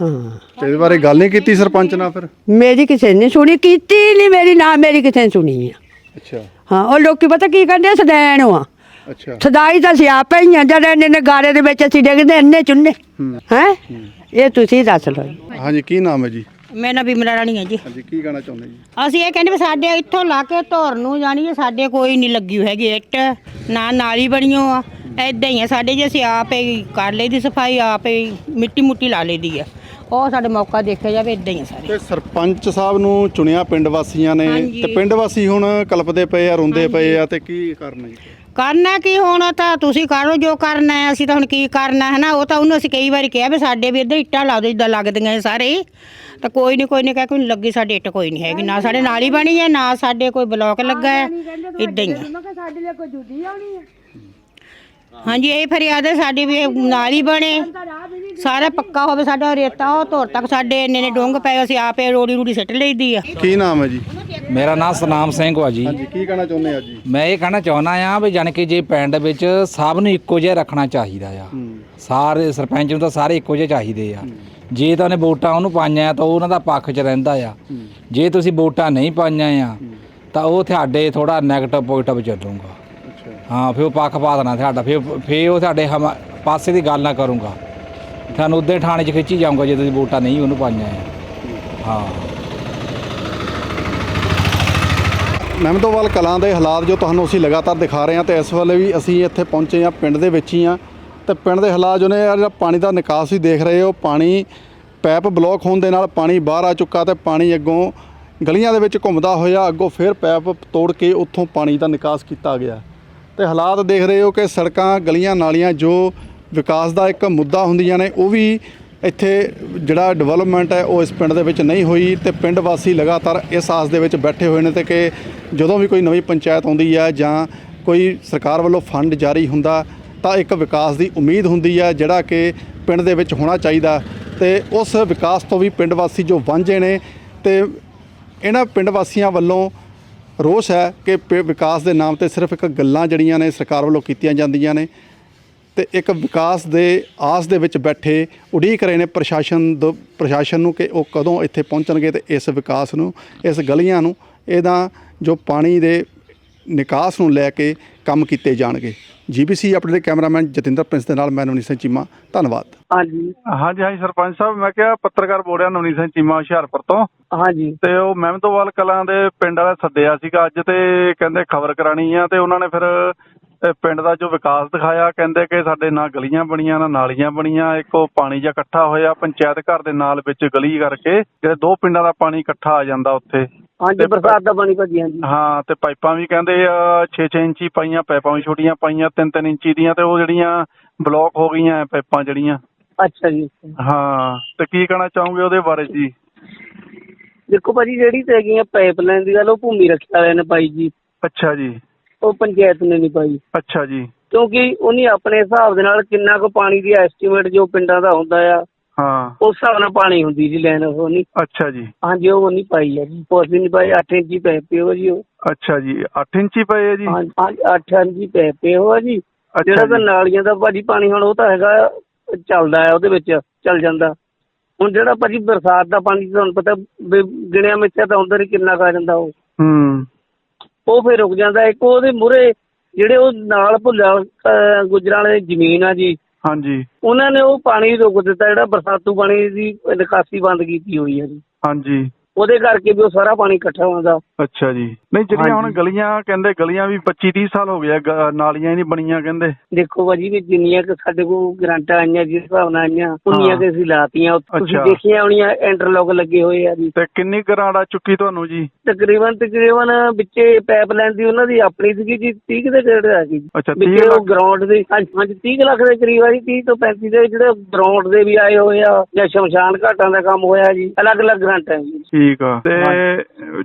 ਹੂੰ। ਹਾਂ ਤੇ ਇਹਦੇ ਬਾਰੇ ਗੱਲ ਨਹੀਂ ਕੀਤੀ ਸਰਪੰਚ ਨਾਲ ਫਿਰ? ਮੇਰੀ ਕਿਸੇ ਨੇ ਸੁਣੀ ਕੀਤੀ ਨਹੀਂ ਮੇਰੀ ਨਾ ਮੇਰੀ ਕਿਸੇ ਨੇ ਸੁਣੀ ਆ। ਅੱਛਾ। ਹਾਂ ਉਹ ਲੋਕੀ ਪਤਾ ਕੀ ਕਹਿੰਦੇ ਸਦੈਣ ਆ ਅੱਛਾ। ਸਦਾਈ ਤਾਂ ਸਿਆਪਾ ਹੀ ਆ ਜਦ ਇੰਨੇ ਨੇ ਗਾਰੇ ਦੇ ਵਿੱਚ ਅਸੀਂ ਡਿੱਗਦੇ ਇੰਨੇ ਚੁੰਨੇ। ਹੈ। ਇਹ ਤੁਸੀਂ ਦੱਸ ਲਓ। ਹਾਂਜੀ ਕੀ ਨਾਮ ਹੈ ਜੀ? ਮੈਂ ਨਾ ਬਿਮਲਾ ਰਾਣੀ ਹਾਂ ਜੀ। ਹਾਂਜੀ ਕੀ ਕਹਿਣਾ ਚਾਹੁੰਦੇ ਜੀ? ਅਸੀਂ ਇਹ ਕਹਿੰਦੇ ਵੀ ਸਾਡੇ ਇੱਥੋਂ ਲਾ ਕੇ ਧੌਰ ਨੂੰ ਜਾਣੀ ਸਾਡੇ ਕੋਈ ਨਹੀਂ ਲੱਗੀ ਹੋਈ ਹੈਗੀ ਇੱਟ ਨਾ ਨਾਲੀ ਬਣੀਓ ਆ। ਐਦਾਂ ਹੀ ਆ ਸਾਡੇ ਜੇ ਅਸੀਂ ਆਪੇ ਹੀ ਕਰ ਲਈ ਦੀ ਸਫ਼ਾਈ ਆਪੇ ਹੀ ਮਿੱਟੀ ਮੁੱਟੀ ਲਾ ਲਈ ਦੀ ਆ। ਉਹ ਸਾਡੇ ਮੌਕਾ ਦੇਖਿਆ ਜਾਵੇ ਇਦਾਂ ਹੀ ਆ ਸਾਰੇ। ਤੇ ਸਰਪੰਚ ਸਾਹਿਬ ਨੂੰ ਚੁਣਿਆ ਪਿੰਡ ਵਾਸੀਆਂ ਨੇ। ਹਾਂਜੀ। ਤੇ ਪਿੰਡ ਵਾਸੀ ਹੁਣ ਕਲਪਦੇ ਪਏ ਆ ਰੋਂਦੇ ਪਏ ਆ ਤੇ ਕੀ ਕਰਨਾ ਜੀ? ਕਰਨਾ ਕੀ ਹੁਣ ਤਾਂ ਤੁਸੀਂ ਕਰੋ ਜੋ ਕਰਨਾ ਹੈ ਅਸੀਂ ਤਾਂ ਹੁਣ ਕੀ ਕਰਨਾ ਹੈ ਨਾ ਉਹ ਤਾਂ ਉਹਨੂੰ ਅਸੀਂ ਕਈ ਵਾਰੀ ਕਿਹਾ ਵੀ ਸਾਡੇ ਵੀ ਇੱਧਰ ਇੱਟਾਂ ਲਾ ਦਿਓ ਜਿੱਦਾਂ ਲੱਗਦੀਆਂ ਇਹ ਸਾਰੇ। ਹੀ। ਤਾਂ ਕੋਈ ਨਹੀਂ ਕੋਈ ਨਹੀਂ ਕਹਿ ਕੋਈ ਲੱਗੀ ਸਾਡੀ ਇੱਟ ਕੋਈ ਨਹੀਂ ਹੈਗੀ ਨਾ ਸਾਡੇ ਨਾਲੀ ਬਣੀ ਹੈ ਨਾ ਸਾਡੇ ਕੋਈ ਬਲੌਕ ਲੱਗਾ ਹੈ ਇਦਾਂ ਹੀ ਆ। ਹਾਂਜੀ ਇਹ ਫਰਿਆਦ ਹੈ ਸਾਡੀ ਵੀ ਇਹ ਨਾਲੀ ਬਣੇ। ਸਾਰਾ ਪੱਕਾ ਹੋਵੇ ਸਾਡਾ ਰੇਤਾ ਉਹ ਧੁਰ ਤੱਕ ਸਾਡੇ ਇੰਨੇ ਨੇ ਡੋਂਗ ਪਏ ਅਸੀਂ ਆਪੇ ਰੋੜੀ ਰੂੜੀ ਸਿੱਟ ਲਈਦੀ ਆ। ਕੀ ਨਾਮ ਹੈ ਜੀ? ਮੇਰਾ ਨਾਮ ਸਨਾਮ ਸਿੰਘ ਵਾ ਜੀ। ਹਾਂਜੀ ਕੀ ਕਹਿਣਾ ਚਾਹੁੰਦੇ ਆ ਜੀ? ਮੈਂ ਇਹ ਕਹਿਣਾ ਚਾਹੁੰਦਾ ਆ ਵੀ ਜਾਣੀ ਕਿ ਜੇ ਪਿੰਡ ਵਿੱਚ ਸਭ ਨੂੰ ਇੱਕੋ ਜਿਹਾ ਰੱਖਣਾ ਚਾਹੀਦਾ ਆ। ਸਾਰੇ ਸਰਪੰਚ ਨੂੰ ਤਾਂ ਸਾਰੇ ਇੱਕੋ ਜਿਹੇ ਚਾਹੀਦੇ ਆ। ਜੇ ਤਾਂ ਉਹਨੇ ਵੋਟਾਂ ਉਹਨੂੰ ਪਾਈਆਂ ਤਾਂ ਉਹ ਉਹਨਾਂ ਦਾ ਪੱਖ 'ਚ ਰਹਿੰਦਾ ਆ। ਜੇ ਤੁਸੀਂ ਵੋਟਾਂ ਨਹੀਂ ਪਾਈਆਂ ਆ ਤਾਂ ਉਹ ਤੁਹਾਡੇ ਥੋੜਾ ਨੈਗੇਟਿਵ ਪੋਜ਼ਿਟਿਵ ਚੱਲੂਗਾ। ਅੱਛਾ ਹਾਂ, ਫਿਰ ਉਹ ਪੱਖ ਪਾ ਦੇਣਾ ਤੁਹਾਡਾ ਫਿਰ ਫਿਰ ਉਹ ਸਾਡੇ ਹਮ- ਪਾਸੇ ਦੀ ਗੱਲ ਨਾ ਕਰੂੰਗਾ। ਤੁਹਾਨੂੰ ਉਦੋਂ ਥਾਣੇ 'ਚ ਖਿੱਚੀ ਜਾਊਂਗਾ ਜੇ ਤੁਸੀਂ ਵੋਟਾਂ ਨਹੀਂ ਉਹਨੂੰ ਪਾਈਆਂ। ਆ ਹਾਂ ਮਹਿਮਦੋਵਾਲ ਕਲਾਂ ਦੇ ਹਾਲਾਤ ਜੋ ਤੁਹਾਨੂੰ ਅਸੀਂ ਲਗਾਤਾਰ ਦਿਖਾ ਰਹੇ ਹਾਂ ਤੇ ਇਸ ਵੇਲੇ ਵੀ ਅਸੀਂ ਇੱਥੇ ਪਹੁੰਚੇ ਹਾਂ, ਪਿੰਡ ਦੇ ਵਿੱਚ ਹੀ ਹਾਂ। ਤੇ ਪਿੰਡ ਦੇ ਹਾਲਾਤ ਜੋ ਨੇ ਆਹ ਜਿਹੜਾ ਪਾਣੀ ਦਾ ਨਿਕਾਸ ਵੀ ਦੇਖ ਰਹੇ ਹੋ। ਪਾਣੀ ਪੈਪ ਬਲੌਕ ਹੋਣ ਦੇ ਨਾਲ ਪਾਣੀ ਬਾਹਰ ਆ ਚੁੱਕਾ ਤੇ ਪਾਣੀ ਅੱਗੋਂ ਗਲੀਆਂ ਦੇ ਵਿੱਚ ਘੁੰਮਦਾ ਹੋਇਆ, ਅੱਗੋਂ ਫਿਰ ਪੈਪ ਤੋੜ ਕੇ ਉੱਥੋਂ ਪਾਣੀ ਦਾ ਨਿਕਾਸ ਕੀਤਾ ਗਿਆ। ਤੇ ਹਾਲਾਤ ਦੇਖ ਰਹੇ ਹੋ ਕਿ ਸੜਕਾਂ, ਗਲੀਆਂ, ਨਾਲੀਆਂ ਜੋ ਵਿਕਾਸ ਦਾ ਇੱਕ ਮੁੱਦਾ ਹੁੰਦੀਆਂ ਨੇ, ਉਹ ਵੀ ਇੱਥੇ ਜਿਹੜਾ ਡਿਵੈਲਪਮੈਂਟ ਹੈ, ਉਹ ਇਸ ਪਿੰਡ ਦੇ ਵਿੱਚ ਨਹੀਂ ਹੋਈ ਤੇ ਪਿੰਡ ਵਾਸੀ ਲਗਾਤਾਰ ਇਸ ਆਸ ਦੇ ਵਿੱਚ ਬੈਠੇ ਹੋਏ ਨੇ ਤੇ ਕਿ ਜਦੋਂ ਵੀ ਕੋਈ ਨਵੀਂ ਪੰਚਾਇਤ ਆਉਂਦੀ ਹੈ ਜਾਂ ਕੋਈ ਸਰਕਾਰ ਵੱਲੋਂ ਫੰਡ ਜਾਰੀ ਹੁੰਦਾ, ਤਾਂ ਇੱਕ ਵਿਕਾਸ ਦੀ ਉਮੀਦ ਹੁੰਦੀ ਹੈ, ਜਿਹੜਾ ਕਿ ਪਿੰਡ ਦੇ ਵਿੱਚ ਹੋਣਾ ਚਾਹੀਦਾ। ਤੇ ਉਸ ਵਿਕਾਸ ਤੋਂ ਵੀ ਪਿੰਡ ਵਾਸੀ ਜੋ ਵਾਂਝੇ ਨੇ, ਤੇ ਇਹਨਾਂ ਪਿੰਡ ਵਾਸੀਆਂ ਵੱਲੋਂ ਰੋਸ ਹੈ ਕਿ ਪ- ਵਿਕਾਸ ਦੇ ਨਾਮ ਤੇ ਸਿਰਫ ਇੱਕ ਗੱਲਾਂ ਜਿਹੜੀਆਂ ਨੇ ਸਰਕਾਰ ਵੱਲੋਂ ਕੀਤੀਆਂ ਜਾਂਦੀਆਂ ਨੇ ਤੇ ਇੱਕ ਵਿਕਾਸ ਦੇ ਆਸ ਦੇ ਵਿੱਚ ਬੈਠੇ ਉਡੀਕ ਰਹੇ ਨੇ ਪ੍ਰਸ਼ਾਸਨ ਦੋ ਪ੍ਰਸ਼ਾਸਨ ਨੂੰ ਕਿ ਉਹ ਕਦੋਂ ਇੱਥੇ ਪਹੁੰਚਣਗੇ ਤੇ ਇਸ ਵਿਕਾਸ ਨੂੰ, ਇਸ ਗਲੀਆਂ ਨੂੰ, ਇਹਦਾ ਜੋ ਪਾਣੀ ਦੇ ਨਿਕਾਸ ਨੂੰ ਲੈ ਕੇ ਕੰਮ ਕੀਤੇ ਜਾਣਗੇ। ਜੀਬੀਸੀ ਆਪਣੇ ਕੈਮਰਾਮੈਨ ਜਤਿੰਦਰ ਪ੍ਰਿੰਸ ਦੇ ਨਾਲ ਮੈਂ ਨਵਨੀਤ ਸਿੰਘ ਚੀਮਾ। ਧੰਨਵਾਦ। ਹਾਂਜੀ। ਹਾਂਜੀ ਹਾਂਜੀ ਸਰਪੰਚ ਸਾਹਿਬ ਮੈਂ ਕਿਹਾ ਪੱਤਰਕਾਰ ਬੋਲ ਰਿਹਾ ਨਵਨੀਤ ਸਿੰਘ ਚੀਮਾ ਹੁਸ਼ਿਆਰਪੁਰ ਤੋਂ। ਹਾਂਜੀ। ਤੇ ਉਹ ਮਹਿਮਦੋਵਾਲ ਕਲਾਂ ਦੇ ਪਿੰਡ ਵਾਲੇ ਸੱਦਿਆ ਸੀਗਾ। ਅੱਜ ਤੇ ਕਹਿੰਦੇ ਖਬਰ ਕਰਾਣੀ ਆ ਤੇ ਉਹਨਾਂ ਨੇ ਫਿਰ ਪਿੰਡ ਦਾ ਜੋ ਵਿਕਾਸ ਦਿਖਾਇਆ ਕਹਿੰਦੇ ਕਿ ਸਾਡੇ ਨਾ ਗਲੀਆਂ ਬਣੀਆਂ ਨਾ ਨਾਲੀਆਂ ਬਣੀਆਂ ਇੱਕ ਉਹ ਪਾਣੀ ਜਿਹਾ ਇਕੱਠਾ ਹੋਇਆ ਪੰਚਾਇਤ ਘਰ ਦੇ ਨਾਲ ਵਿੱਚ ਗਲੀ ਕਰਕੇ ਜਿਹੜੇ ਦੋ ਪਿੰਡਾਂ ਦਾ ਪਾਣੀ ਇਕੱਠਾ ਆ ਜਾਂਦਾ ਉੱਥੇ। ਹਾਂਜੀ ਬਰਸਾਤ ਦਾ ਪਾਣੀ ਭਾਜੀ ਹਾਂਜੀ। ਹਾਂ ਤੇ ਪਾਈਪਾਂ ਵੀ ਕਹਿੰਦੇ ਆ 6-6 ਇੰਚੀ ਪਾਈਆਂ ਪਾਈਪਾਂ ਵੀ ਛੋਟੀਆਂ ਪਾਈਆਂ 3-3 ਇੰਚੀ ਦੀਆਂ ਤੇ ਉਹ ਜਿਹੜੀਆਂ ਬਲੌਕ ਹੋ ਗਈਆਂ ਪਾਈਪਾਂ ਜਿਹੜੀਆਂ। ਅੱਛਾ ਜੀ ਹਾਂ ਤੇ ਕੀ ਕਹਿਣਾ ਚਾਹੋਗੇ ਉਹਦੇ ਬਾਰੇ ਜੀ? ਦੇਖੋ ਭਾਜੀ ਜਿਹੜੀ ਤੇ ਹੈਗੀਆਂ ਪਾਈਪਲਾਈਨ ਦੀ ਗੱਲ ਉਹ ਭੂਮੀ ਰੱਖਿਆ ਵਾਲਿਆਂ ਨੇ ਪਾਈ ਜੀ। ਅੱਛਾ ਜੀ। ਉਹ ਪੰਚਾਇਤ ਨੇ ਨਹੀਂ ਪਾਈ। ਅੱਛਾ ਜੀ। ਕਿਉਂਕਿ ਉਹਨੇ ਆਪਣੇ ਹਿਸਾਬ ਦੇ ਨਾਲ ਕਿੰਨਾ ਕੁ ਪਾਣੀ ਦੀ ਐਸਟੀਮੇਟ ਜੋ ਪਿੰਡਾਂ ਦਾ ਹੁੰਦਾ ਆ ਹਾਂ। ਉਸ ਹਿਸਾਬ ਨਾਲ ਪਾਣੀ ਹੁੰਦੀ ਜੀ ਲੈਣ ਉਹ ਨਹੀਂ। ਅੱਛਾ ਜੀ। ਹਾਂਜੀ ਉਹ ਨਹੀਂ ਪਾਈ ਹੈ ਜੀ। ਅਸੀਂ ਨਹੀਂ ਪਾਈ। 8 ਇੰਚੀ ਪੈ ਪਿਓ ਜੀ ਉਹ। ਅੱਛਾ ਜੀ। 8 ਇੰਚੀ ਪਏ ਆ ਜੀ? ਹਾਂਜੀ ਹਾਂਜੀ 8 ਇੰਚੀ ਪੈ ਪਿਓ ਆ ਜੀ। ਅੱਛਾ ਜਿਹੜਾ ਤਾਂ ਜੀ। ਨਾਲੀਆਂ ਦਾ ਭਾਜੀ ਪਾਣੀ ਹੁਣ ਉਹ ਤਾਂ ਹੈਗਾ ਚੱਲਦਾ ਆ ਉਹਦੇ ਵਿੱਚ ਚੱਲ ਜਾਂਦਾ। ਹੁਣ ਜਿਹੜਾ ਭਾਜੀ ਬਰਸਾਤ ਦਾ ਪਾਣੀ ਤੁਹਾਨੂੰ ਪਤਾ ਵੀ ਗਿਣਿਆ ਮਿੱਥਿਆ ਤਾਂ ਹੁੰਦਾ ਨਹੀਂ ਕਿੰਨਾ ਕਾ ਜਾਂਦਾ ਉਹ। ਹੂੰ। ਉਹ ਫਿਰ ਰੁਕ ਜਾਂਦਾ। ਇੱਕ ਉਹਦੇ ਮੂਹਰੇ ਜਿਹੜੇ ਉਹ ਨਾਲ ਭੁੱਲਾ ਅਹ, ਗੁੱਜਰਾਂ ਵਾਲੇ ਜ਼ਮੀਨ ਆ ਜੀ ਹਾਂਜੀ। ਉਹਨਾਂ ਨੇ ਉਹ ਪਾਣੀ ਰੋਕ ਦਿੱਤਾ ਜਿਹੜਾ ਬਰਸਾਤੂ ਪਾਣੀ ਦੀ ਨਿਕਾਸੀ ਬੰਦ ਕੀਤੀ ਹੋਈ ਹੈ ਜੀ। ਹਾਂਜੀ। ਉਹਦੇ ਕਰਕੇ ਵੀ ਉਹ ਸਾਰਾ ਪਾਣੀ ਇਕੱਠਾ ਹੁੰਦਾ ਅੱਛਾ ਜੀ। ਨਹੀਂ ਜਿਹੜੀਆਂ ਹੁਣ। ਗਲੀਆਂ ਕਹਿੰਦੇ ਗਲੀਆਂ ਵੀ 25 30 ਸਾਲ ਹੋ ਗਿਆ ਨਾਲੀਆਂ ਹੀ ਨਹੀਂ ਬਣੀਆਂ ਕਹਿੰਦੇ। ਦੇਖੋ ਭਾਜੀ ਵੀ ਜਿੰਨੀਆਂ ਕਿ ਸਾਡੇ ਕੋਲ ਗਰੰਟਾਂ ਆਈਆਂ ਜਿਸ ਹਿਸਾਬ ਨਾਲ ਆਈਆਂ ਉਨੀਆਂ ਕਿ ਅਸੀਂ ਲਾਤੀਆਂ। ਤੁਸੀਂ। ਦੇਖੀਆਂ ਹੋਣੀਆਂ ਇੰਟਰਲੌਕ ਲੱਗੇ ਹੋਏ ਆ ਜੀ। ਤੇ ਕਿੰਨੀ ਗਰਾਂਡ ਚੁੱਕੀ ਤੁਹਾਨੂੰ ਜੀ? ਤਕਰੀਬਨ ਤਕਰੀਬਨ ਵਿੱਚੇ ਪਾਈਪਲਾਈਨ ਦੀ ਉਹਨਾਂ ਦੀ ਆਪਣੀ ਸੀਗੀ ਜੀ 30 ਕੁ ਦੇ ਨੇੜੇ ਆ ਗਈ। ਅੱਛਾ, 30 ਵਿੱਚੇ ਉਹ ਲੱਖ। ਗਰਾਊਂਡ ਦੇ ਹਾਂਜੀ ਹਾਂਜੀ 30 ਕੁ ਲੱਖ ਦੇ ਕਰੀਬ ਆ ਜੀ 30 ਤੋਂ 35 ਦੇ ਜਿਹੜੇ ਗਰਾਊਂਡ ਦੇ ਵੀ ਆਏ ਹੋਏ ਆ ਜਾਂ ਸ਼ਮਸ਼ਾਨ ਘਾਟਾਂ ਦਾ ਕੰਮ ਹੋਇਆ ਜੀ ਅਲੱਗ-ਅਲੱਗ ਗਰੰਟ ਜੀ। ਠੀਕ ਆ। ਤੇ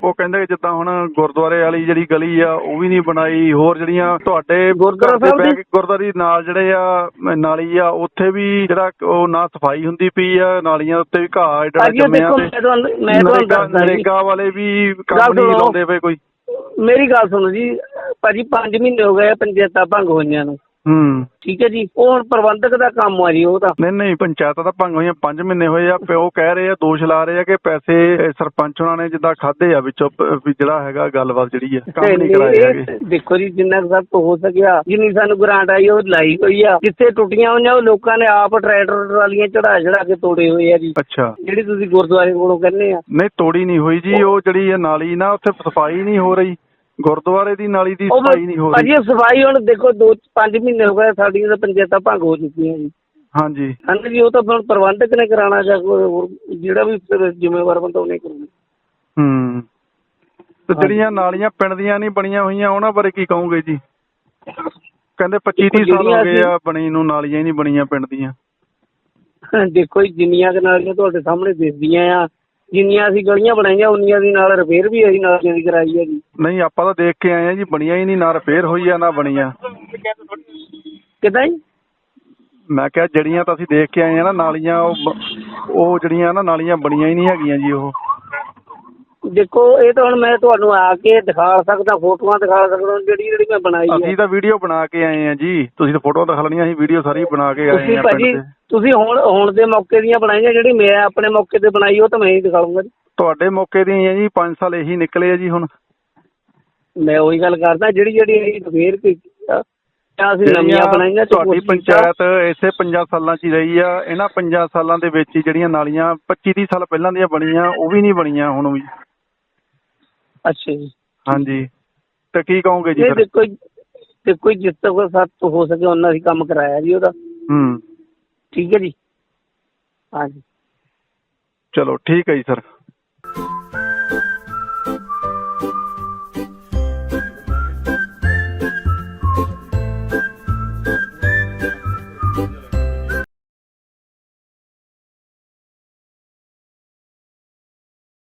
ਉਹ ਕਹਿੰਦੇ ਕਿ ਜਿੱਦਾਂ ਹੁਣ ਗੁਰਦੁਆਰੇ ਵਾਲੀ ਜਿਹੜੀ ਗਲੀ ਆ ਉਹ ਵੀ ਨਹੀਂ ਬਣਾਈ। ਹੋਰ ਜਿਹੜੀਆਂ ਤੁਹਾਡੇ ਗੁਰਦੁਆਰਾ ਸਾਹਿਬ ਦੀ? ਗੁਰਦੁਆਰੇ ਨਾਲ ਜਿਹੜੇ ਆ ਨਾਲੀ ਆ ਉੱਥੇ ਵੀ ਜਿਹੜਾ ਉਹ ਨਾ ਸਫ਼ਾਈ ਹੁੰਦੀ ਪਈ ਆ ਨਾਲੀਆਂ ਉੱਤੇ ਵੀ ਘਾਹ ਉਹ ਜੰਮਿਆ ਤੇ ਮੈਂ ਤੁਹਾਨੂੰ ਮੈਂ ਤੁਹਾਨੂੰ ਨਰੇਗਾ ਦੱਸਦਾ ਨਰੇਗਾ ਵਾਲੇ ਵੀ ਕੰਮ ਨਹੀਂ। ਲਾਉਂਦੇ ਪਏ ਕੋਈ। ਮੇਰੀ ਗੱਲ ਸੁਣੋ ਜੀ। ਭਾਜੀ 5 ਮਹੀਨੇ ਹੋ ਗਏ ਪੰਚਾਇਤਾਂ ਭੰਗ ਹੋਈਆਂ ਨੂੰ। ਹੂੰ। ਠੀਕ ਹੈ ਜੀ? ਉਹ ਹੁਣ ਪ੍ਰਬੰਧਕ ਦਾ ਕੰਮ ਆ ਜੀ ਉਹ ਤਾਂ। ਨਹੀਂ ਨਹੀਂ ਪੰਚਾਇਤਾਂ ਤਾਂ ਭੰਗ ਹੋਈਆਂ 5 ਮਹੀਨੇ ਹੋਏ ਆ ਪਿਓ ਕਹਿ ਰਹੇ ਆ ਦੋਸ਼ ਲਾ ਰਹੇ ਆ ਕਿ ਪੈਸੇ ਇਹ ਸਰਪੰਚ ਉਹਨਾਂ ਨੇ ਜਿੱਦਾਂ ਖਾਦੇ ਆ ਵਿੱਚੋਂ ਪ- ਵੀ ਜਿਹੜਾ ਹੈਗਾ ਗੱਲਬਾਤ ਜਿਹੜੀ ਆ ਕੰਮ ਨਹੀਂ ਕਰਾਏ ਇਹ ਹੈਗੇ। ਦੇਖੋ ਜੀ ਜਿੰਨਾ ਕੁ ਸਭ ਤੋਂ ਹੋ ਸਕਿਆ ਜਿੰਨੀ ਸਾਨੂੰ ਗ੍ਰਾਂਟ ਆਈ ਉਹ ਲਾਈ ਹੋਈ ਆ। ਜਿੱਥੇ ਟੁੱਟੀਆਂ ਹੋਈਆਂ ਉਹ ਲੋਕਾਂ ਨੇ ਆਪ ਟਰੈਕਟਰ ਟਰਾਲੀਆਂ ਚੜਾ ਚੜਾ ਕੇ ਤੋੜੇ ਹੋਏ ਆ ਜੀ। ਅੱਛਾ। ਜਿਹੜੀ ਤੁਸੀਂ ਗੁਰਦੁਆਰੇ ਕੋਲੋਂ ਕਹਿੰਦੇ ਆ। ਨਹੀਂ ਤੋੜੀ ਨਹੀਂ ਹੋਈ ਜੀ ਉਹ ਜਿਹੜੀ ਇਹ ਨਾਲੀ ਨਾ ਉੱਥੇ ਸਫ਼ਾਈ ਨਹੀਂ ਹੋ ਰਹੀ। ਗੁਰਦੁਆਰੇ ਦੀ ਨਾਲੀ ਦੀ ਉਹ ਸਫ਼ਾਈ ਨਹੀਂ ਹੋ ਭਾਜੀ ਰਹੀ ਉਹ ਸਫ਼ਾਈ ਹੁਣ ਦੇਖੋ 2 5 ਮਹੀਨੇ ਹੋ ਗਏ ਸਾਡੀਆਂ ਤਾਂ ਪੰਚਾਇਤਾਂ ਭੰਗ ਹੋ ਚੁੱਕੀਆਂ ਜੀ। ਹਾਂਜੀ। ਹਾਂਜੀ ਜੀ ਉਹ ਤਾਂ ਹੁਣ ਪ੍ਰਬੰਧਕ ਨੇ ਕਰਾਉਣਾ ਜਾਂ ਕੋਈ ਹੋਰ ਜਿਹੜਾ ਵੀ ਫਿਰ ਜ਼ਿੰਮੇਵਾਰ ਬੰਦਾ ਉਹਨੇ ਕਰੂਗਾ ਹੂੰ। ਤੇ ਜਿਹੜੀਆਂ ਨਾਲੀਆਂ ਪਿੰਡ ਦੀਆਂ ਨਹੀਂ ਬਣੀਆਂ ਹੋਈਆਂ ਉਹਨਾਂ ਬਾਰੇ ਕੀ ਕਹੋਗੇ ਜੀ? ਕਹਿੰਦੇ 25 30 ਸਾਲ ਹੋ ਗਏ ਆ ਬਣੀ ਨੂੰ ਨਾਲੀਆਂ ਹੀ ਨਹੀਂ ਬਣੀਆਂ ਪਿੰਡ ਦੀਆਂ। ਦੇਖੋ ਜੀ ਜਿੰਨੀਆਂ ਕੁ ਨਾਲੀਆਂ ਤੁਹਾਡੇ ਸਾਹਮਣੇ ਦਿਸਦੀਆਂ ਆ ਜਿੰਨੀਆਂ ਅਸੀਂ ਗਲੀਆਂ ਬਣਾਈਆਂ ਉਨੀਆਂ ਦੀ ਨਾਲ ਰਿਪੇਅਰ ਵੀ ਅਸੀਂ ਨਾਲੀਆਂ ਦੀ ਕਰਾਈ ਹੈ ਜੀ। ਨਹੀਂ ਆਪਾਂ ਤਾਂ ਦੇਖ ਕੇ ਆਏ ਆ ਜੀ ਬਣੀਆਂ ਹੀ ਨਹੀਂ ਨਾ ਰਿਪੇਅਰ ਹੋਈ ਆ ਨਾ ਬਣੀਆਂ। ਕਿਦਾਂ ਜੀ? ਮੈਂ ਕਿਹਾ ਜਿਹੜੀਆਂ ਤਾਂ ਅਸੀਂ ਦੇਖ ਕੇ ਆਏ ਆ ਨਾ ਨਾਲੀਆਂ ਉਹ ਬ- ਉਹ ਜਿਹੜੀਆਂ ਨਾ ਨਾਲੀਆਂ ਬਣੀਆਂ ਹੀ ਨਹੀਂ ਹੈਗੀਆਂ ਜੀ ਉਹ। ਦੇਖੋ ਇਹ ਤਾਂ ਹੁਣ ਮੈਂ ਤੁਹਾਨੂੰ ਆ ਕੇ ਦਿਖਾ ਸਕਦਾ ਫੋਟੋਆਂ ਦਿਖਾ ਸਕਦਾ ਜਿਹੜੀ ਜਿਹੜੀ ਮੈਂ ਬਣਾਈ ਹੈ ਅਸੀਂ ਤਾਂ ਵੀਡੀਓ ਬਣਾ ਕੇ ਆਏ ਆ ਜੀ। ਤੁਸੀਂ ਤਾਂ ਫੋਟੋਆਂ ਦਿਖਾ ਲੈਣੀਆਂ ਅਸੀਂ ਵੀਡੀਓ ਸਾਰੀ ਬਣਾ ਕੇ ਆਏ ਤੁਸੀਂ ਆ ਭਾਜੀ ਪਿੰਡ ਦੇ। ਤੁਸੀਂ ਹੁਣ ਹੁਣ ਦੇ ਮੌਕੇ ਦੀਆਂ ਬਣਾਈਆਂ ਜਿਹੜੀ ਮੈਂ ਆਪਣੇ ਮੌਕੇ ਤੇ ਬਣਾਈ ਉਹ ਤਾਂ ਮੈਂ ਹੀ ਦਿਖਾਉਂਗਾ ਜੀ। ਤੁਹਾਡੇ ਮੌਕੇ ਦੀਆਂ ਹੀ ਆ ਜੀ 5 ਸਾਲ ਇਹੀ ਨਿਕਲੇ ਆ ਜੀ ਹੁਣ। ਮੈਂ ਉਹੀ ਗੱਲ ਕਰਦਾ ਜਿਹੜੀ ਜਿਹੜੀ ਅਸੀਂ ਫੇਰ ਕੀਤੀ ਆ ਜਾਂ ਅਸੀਂ ਨਵੀਆਂ ਜਿਹੜੀਆਂ ਬਣਾਈਆਂ ਤੇ ਤੁਹਾਡੀ ਕੋਸ਼ਿਸ਼ ਕੀਤਾ। ਪੰਚਾਇਤ ਇਸੇ 5 ਸਾਲਾਂ 'ਚ ਹੀ ਰਹੀ ਆ ਇਹਨਾਂ 5 ਸਾਲਾਂ ਦੇ ਵਿੱਚ ਹੀ ਜਿਹੜੀਆਂ ਨਾਲੀਆਂ 25 30 ਸਾਲ ਪਹਿਲਾਂ ਦੀਆਂ ਬਣੀਆਂ ਉਹ ਵੀ ਨਹੀਂ ਬਣੀਆਂ ਹੁਣ ਵੀ। ਅੱਛਾ ਜੀ। ਹਾਂਜੀ। ਤੇ ਕੀ ਕਹੋਗੇ ਜੀ ਇਹ ਫਿਰ? ਦੇਖੋ ਜੀ, ਦੇਖੋ ਜੀ, ਜਿਸ ਤੱਕ ਸੱਤ ਤੋਂ ਹੋ ਸਕੇ ਉਹਨਾਂ ਅਸੀਂ ਕੰਮ ਕਰਾਇਆ ਜੀ ਉਹਦਾ। ਹੂੰ। ਠੀਕ ਹੈ ਜੀ? ਹਾਂਜੀ। ਚਲੋ ਠੀਕ ਹੈ ਜੀ ਸਰ